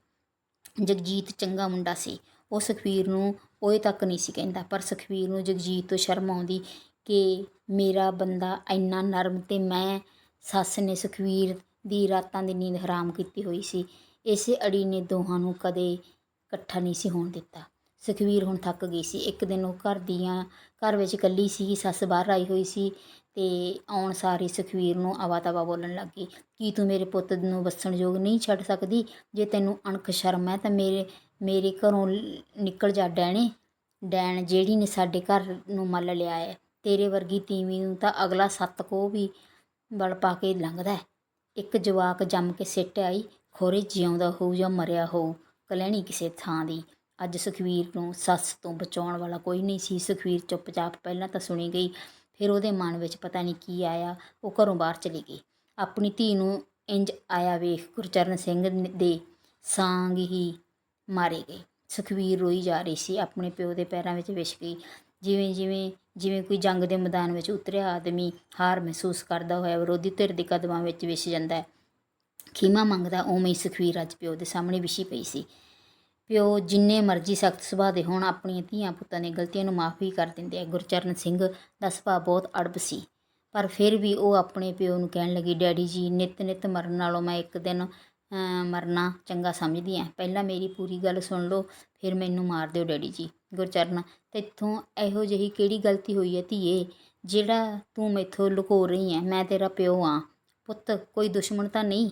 ਜਗਜੀਤ ਚੰਗਾ ਮੁੰਡਾ ਸੀ। ਉਹ ਸੁਖਵੀਰ ਨੂੰ ਓਏ ਤੱਕ ਨਹੀਂ ਸੀ ਕਹਿੰਦਾ, ਪਰ ਸੁਖਵੀਰ ਨੂੰ ਜਗਜੀਤ ਤੋਂ ਸ਼ਰਮ ਆਉਂਦੀ ਕਿ ਮੇਰਾ ਬੰਦਾ ਇੰਨਾ ਨਰਮ ਤੇ ਮੈਂ ਸੱਸ ਨੇ ਸੁਖਵੀਰ ਦੀ ਰਾਤਾਂ ਦੀ ਨੀਂਦ ਹਰਾਮ ਕੀਤੀ ਹੋਈ ਸੀ। ਇਸੇ ਅੜੀ ਨੇ ਦੋਹਾਂ ਨੂੰ ਕਦੇ ਇਕੱਠਾ ਨਹੀਂ ਸੀ ਹੋਣ ਦਿੱਤਾ। ਸੁਖਬੀਰ ਹੁਣ ਥੱਕ ਗਈ ਸੀ। ਇੱਕ ਦਿਨ ਉਹ ਘਰ ਦੀਆਂ, ਘਰ ਵਿੱਚ ਇਕੱਲੀ ਸੀ, ਸੱਸ ਬਾਹਰ ਆਈ ਹੋਈ ਸੀ ਤੇ ਆਉਣ ਸਾਰੀ ਸੁਖਬੀਰ ਨੂੰ ਆਵਾ ਤਵਾ ਬੋਲਣ ਲੱਗ ਗਈ। ਕੀ ਤੂੰ ਮੇਰੇ ਪੁੱਤ ਨੂੰ ਵਸਣ ਯੋਗ ਨਹੀਂ ਛੱਡ ਸਕਦੀ? ਜੇ ਤੈਨੂੰ ਅਣਖ ਸ਼ਰਮ ਹੈ ਤਾਂ ਮੇਰੇ ਮੇਰੇ ਘਰੋਂ ਨਿਕਲ ਜਾ ਡੈਣੇ। ਡੈਣ ਜਿਹੜੀ ਨੇ ਸਾਡੇ ਘਰ ਨੂੰ ਮੱਲ ਲਿਆ ਹੈ। ਤੇਰੇ ਵਰਗੀ ਤੀਵੀਂ ਨੂੰ ਤਾਂ ਅਗਲਾ ਸੱਤ ਕੋ ਵੀ ਬਲ ਪਾ ਕੇ ਲੰਘਦਾ ਇੱਕ ਜਵਾਕ ਜੰਮ ਕੇ ਸਿੱਟ ਆਈ। ਖੋਰੇ ਜਿਉਂਦਾ ਹੋਊ ਜਾਂ ਮਰਿਆ ਹੋਊ ਕਲੈਣੀ ਕਿਸੇ ਥਾਂ ਦੀ। ਅੱਜ ਸੁਖਬੀਰ ਨੂੰ ਸੱਸ ਤੋਂ ਬਚਾਉਣ ਵਾਲਾ ਕੋਈ ਨਹੀਂ ਸੀ। ਸੁਖਵੀਰ ਚੁੱਪਚਾਪ ਪਹਿਲਾਂ ਤਾਂ ਸੁਣੀ ਗਈ, ਫਿਰ ਉਹਦੇ ਮਨ ਵਿੱਚ ਪਤਾ ਨਹੀਂ ਕੀ ਆਇਆ, ਉਹ ਘਰੋਂ ਬਾਹਰ ਚਲੀ ਗਈ। ਆਪਣੀ ਧੀ ਨੂੰ ਇੰਜ ਆਇਆ ਵੇਖ ਗੁਰਚਰਨ ਸਿੰਘ ਦੇ ਸਾਂਗ ਹੀ ਮਾਰੇ ਗਏ। ਸੁਖਬੀਰ ਰੋਈ ਜਾ ਰਹੀ ਸੀ, ਆਪਣੇ ਪਿਓ ਦੇ ਪੈਰਾਂ ਵਿੱਚ ਵਿਛ ਗਈ। ਜਿਵੇਂ ਜਿਵੇਂ ਜਿਵੇਂ ਕੋਈ ਜੰਗ ਦੇ ਮੈਦਾਨ ਵਿੱਚ ਉਤਰਿਆ, ਆਦਮੀ ਹਾਰ ਮਹਿਸੂਸ ਕਰਦਾ ਹੋਇਆ ਵਿਰੋਧੀ ਧਿਰ ਦੇ ਕਦਮਾਂ ਵਿੱਚ ਵਿਛ ਜਾਂਦਾ ਹੈ। ਖੀਮਾ ਮੰਗਦਾ ਉਵੇਂ ਹੀ ਸੁਖਵੀਰ ਅੱਜ ਪਿਓ ਦੇ ਸਾਹਮਣੇ ਵਿਛੀ ਪਈ ਸੀ। ਪਿਓ ਜਿੰਨੇ ਮਰਜ਼ੀ ਸਖਤ ਸੁਭਾਅ ਦੇ ਹੋਣ, ਆਪਣੀਆਂ ਧੀਆਂ ਪੁੱਤਾਂ ਦੀਆਂ ਗਲਤੀਆਂ ਨੂੰ ਮਾਫ ਵੀ ਕਰ ਦਿੰਦੇ ਆ। ਗੁਰਚਰਨ ਸਿੰਘ ਦਾ ਸੁਭਾਅ ਬਹੁਤ ਅੜਬ ਸੀ। ਪਰ ਫਿਰ ਵੀ ਉਹ ਆਪਣੇ ਪਿਓ ਨੂੰ ਕਹਿਣ ਲੱਗੀ, ਡੈਡੀ ਜੀ, ਨਿਤ ਨਿਤ ਮਰਨ ਨਾਲੋਂ ਮੈਂ ਇੱਕ ਦਿਨ ਮਰਨਾ ਚੰਗਾ ਸਮਝਦੀ ਹਾਂ ਪਹਿਲਾਂ ਮੇਰੀ ਪੂਰੀ ਗੱਲ ਸੁਣ ਲਓ, ਫਿਰ ਮੈਨੂੰ ਮਾਰ ਦਿਓ ਡੈਡੀ ਜੀ। ਗੁਰਚਰਨ, ਤੇਥੋਂ ਇਹੋ ਜਿਹੀ ਕਿਹੜੀ ਗਲਤੀ ਹੋਈ ਹੈ ਧੀਏ, ਜਿਹੜਾ ਤੂੰ ਮੈਥੋਂ ਲੁਕੋ ਰਹੀ ਹੈ ਮੈਂ ਤੇਰਾ ਪਿਓ ਆ। ਪੁੱਤ, ਕੋਈ ਦੁਸ਼ਮਣ ਤਾਂ ਨਹੀਂ?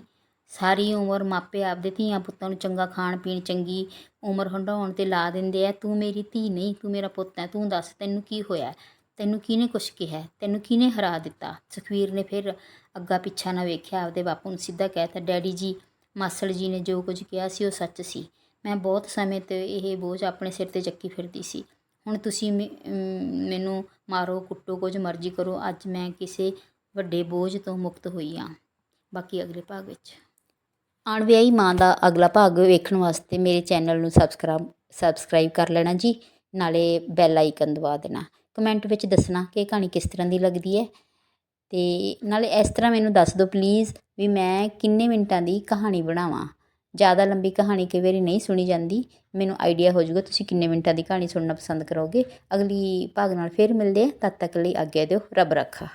ਸਾਰੀ ਉਮਰ ਮਾਪੇ ਆਪਦੇ ਧੀਆਂ ਪੁੱਤਾਂ ਨੂੰ ਚੰਗਾ ਖਾਣ ਪੀਣ, ਚੰਗੀ ਉਮਰ ਹੰਢਾਉਣ ਤੇ ਲਾ ਦਿੰਦੇ ਹੈ ਤੂੰ ਮੇਰੀ ਧੀ ਨਹੀਂ, ਤੂੰ ਮੇਰਾ ਪੁੱਤ ਹੈ, ਤੂੰ ਦੱਸ ਤੈਨੂੰ ਕੀ ਹੋਇਆ ਤੈਨੂੰ ਕਿਹਨੇ ਕੁਛ ਕਿਹਾ ਤੈਨੂੰ ਕਿਹਨੇ ਹਰਾ ਦਿੱਤਾ? ਸੁਖਵੀਰ ਨੇ ਫਿਰ ਅੱਗਾ ਪਿੱਛਾ ਨਾ ਵੇਖਿਆ, ਆਪਦੇ ਬਾਪੂ ਨੂੰ ਸਿੱਧਾ ਕਹਿਤਾ ਡੈਡੀ ਜੀ, ਮਾਸੜ ਜੀ ਨੇ ਜੋ ਕੁਝ ਕਿਹਾ ਸੀ ਉਹ ਸੱਚ ਸੀ। ਮੈਂ ਬਹੁਤ ਸਮੇਂ ਤੇ ਇਹ ਬੋਝ ਆਪਣੇ ਸਿਰ ਤੇ ਚੱਕੀ ਫਿਰਦੀ ਸੀ। ਹੁਣ ਤੁਸੀਂ ਮੈ- ਮੈਨੂੰ ਮਾਰੋ, ਕੁੱਟੋ, ਕੁਝ ਮਰਜ਼ੀ ਕਰੋ, ਅੱਜ ਮੈਂ ਕਿਸੇ ਵੱਡੇ ਬੋਝ ਤੋਂ ਮੁਕਤ ਹੋਈ ਹਾਂ। ਬਾਕੀ ਅਗਲੇ ਭਾਗ ਵਿੱਚ। ਅਣਵਿਆਹੀ ਮਾਂ ਦਾ ਅਗਲਾ ਭਾਗ ਵੇਖਣ ਵਾਸਤੇ ਮੇਰੇ ਚੈਨਲ ਨੂੰ ਸਬਸਕ੍ਰਾਈਬ ਸਬਸਕ੍ਰਾਈਬ ਕਰ ਲੈਣਾ ਜੀ, ਨਾਲੇ ਬੈਲ ਆਈਕਨ ਦਬਾ ਦੇਣਾ। ਕਮੈਂਟ ਵਿੱਚ ਦੱਸਣਾ ਕਿ ਇਹ ਕਹਾਣੀ ਕਿਸ ਤਰ੍ਹਾਂ ਦੀ ਲੱਗਦੀ ਹੈ। ਅਤੇ ਨਾਲੇ ਇਸ ਤਰ੍ਹਾਂ ਮੈਨੂੰ ਦੱਸ ਦਿਓ ਪਲੀਜ਼ ਵੀ ਮੈਂ ਕਿੰਨੇ ਮਿੰਟਾਂ ਦੀ ਕਹਾਣੀ ਬਣਾਵਾਂ। ਜ਼ਿਆਦਾ ਲੰਬੀ ਕਹਾਣੀ ਕਈ ਵਾਰੀ ਨਹੀਂ ਸੁਣੀ ਜਾਂਦੀ। ਮੈਨੂੰ ਆਈਡੀਆ ਹੋ ਜਾਊਗਾ ਤੁਸੀਂ ਕਿੰਨੇ ਮਿੰਟਾਂ ਦੀ ਕਹਾਣੀ ਸੁਣਨਾ ਪਸੰਦ ਕਰੋਗੇ। ਅਗਲੀ ਭਾਗ ਨਾਲ ਫਿਰ ਮਿਲਦੇ ਆ ਤਦ ਤੱਕ ਲਈ ਆਗਿਆ ਦਿਓ। ਰੱਬ ਰੱਖਾ।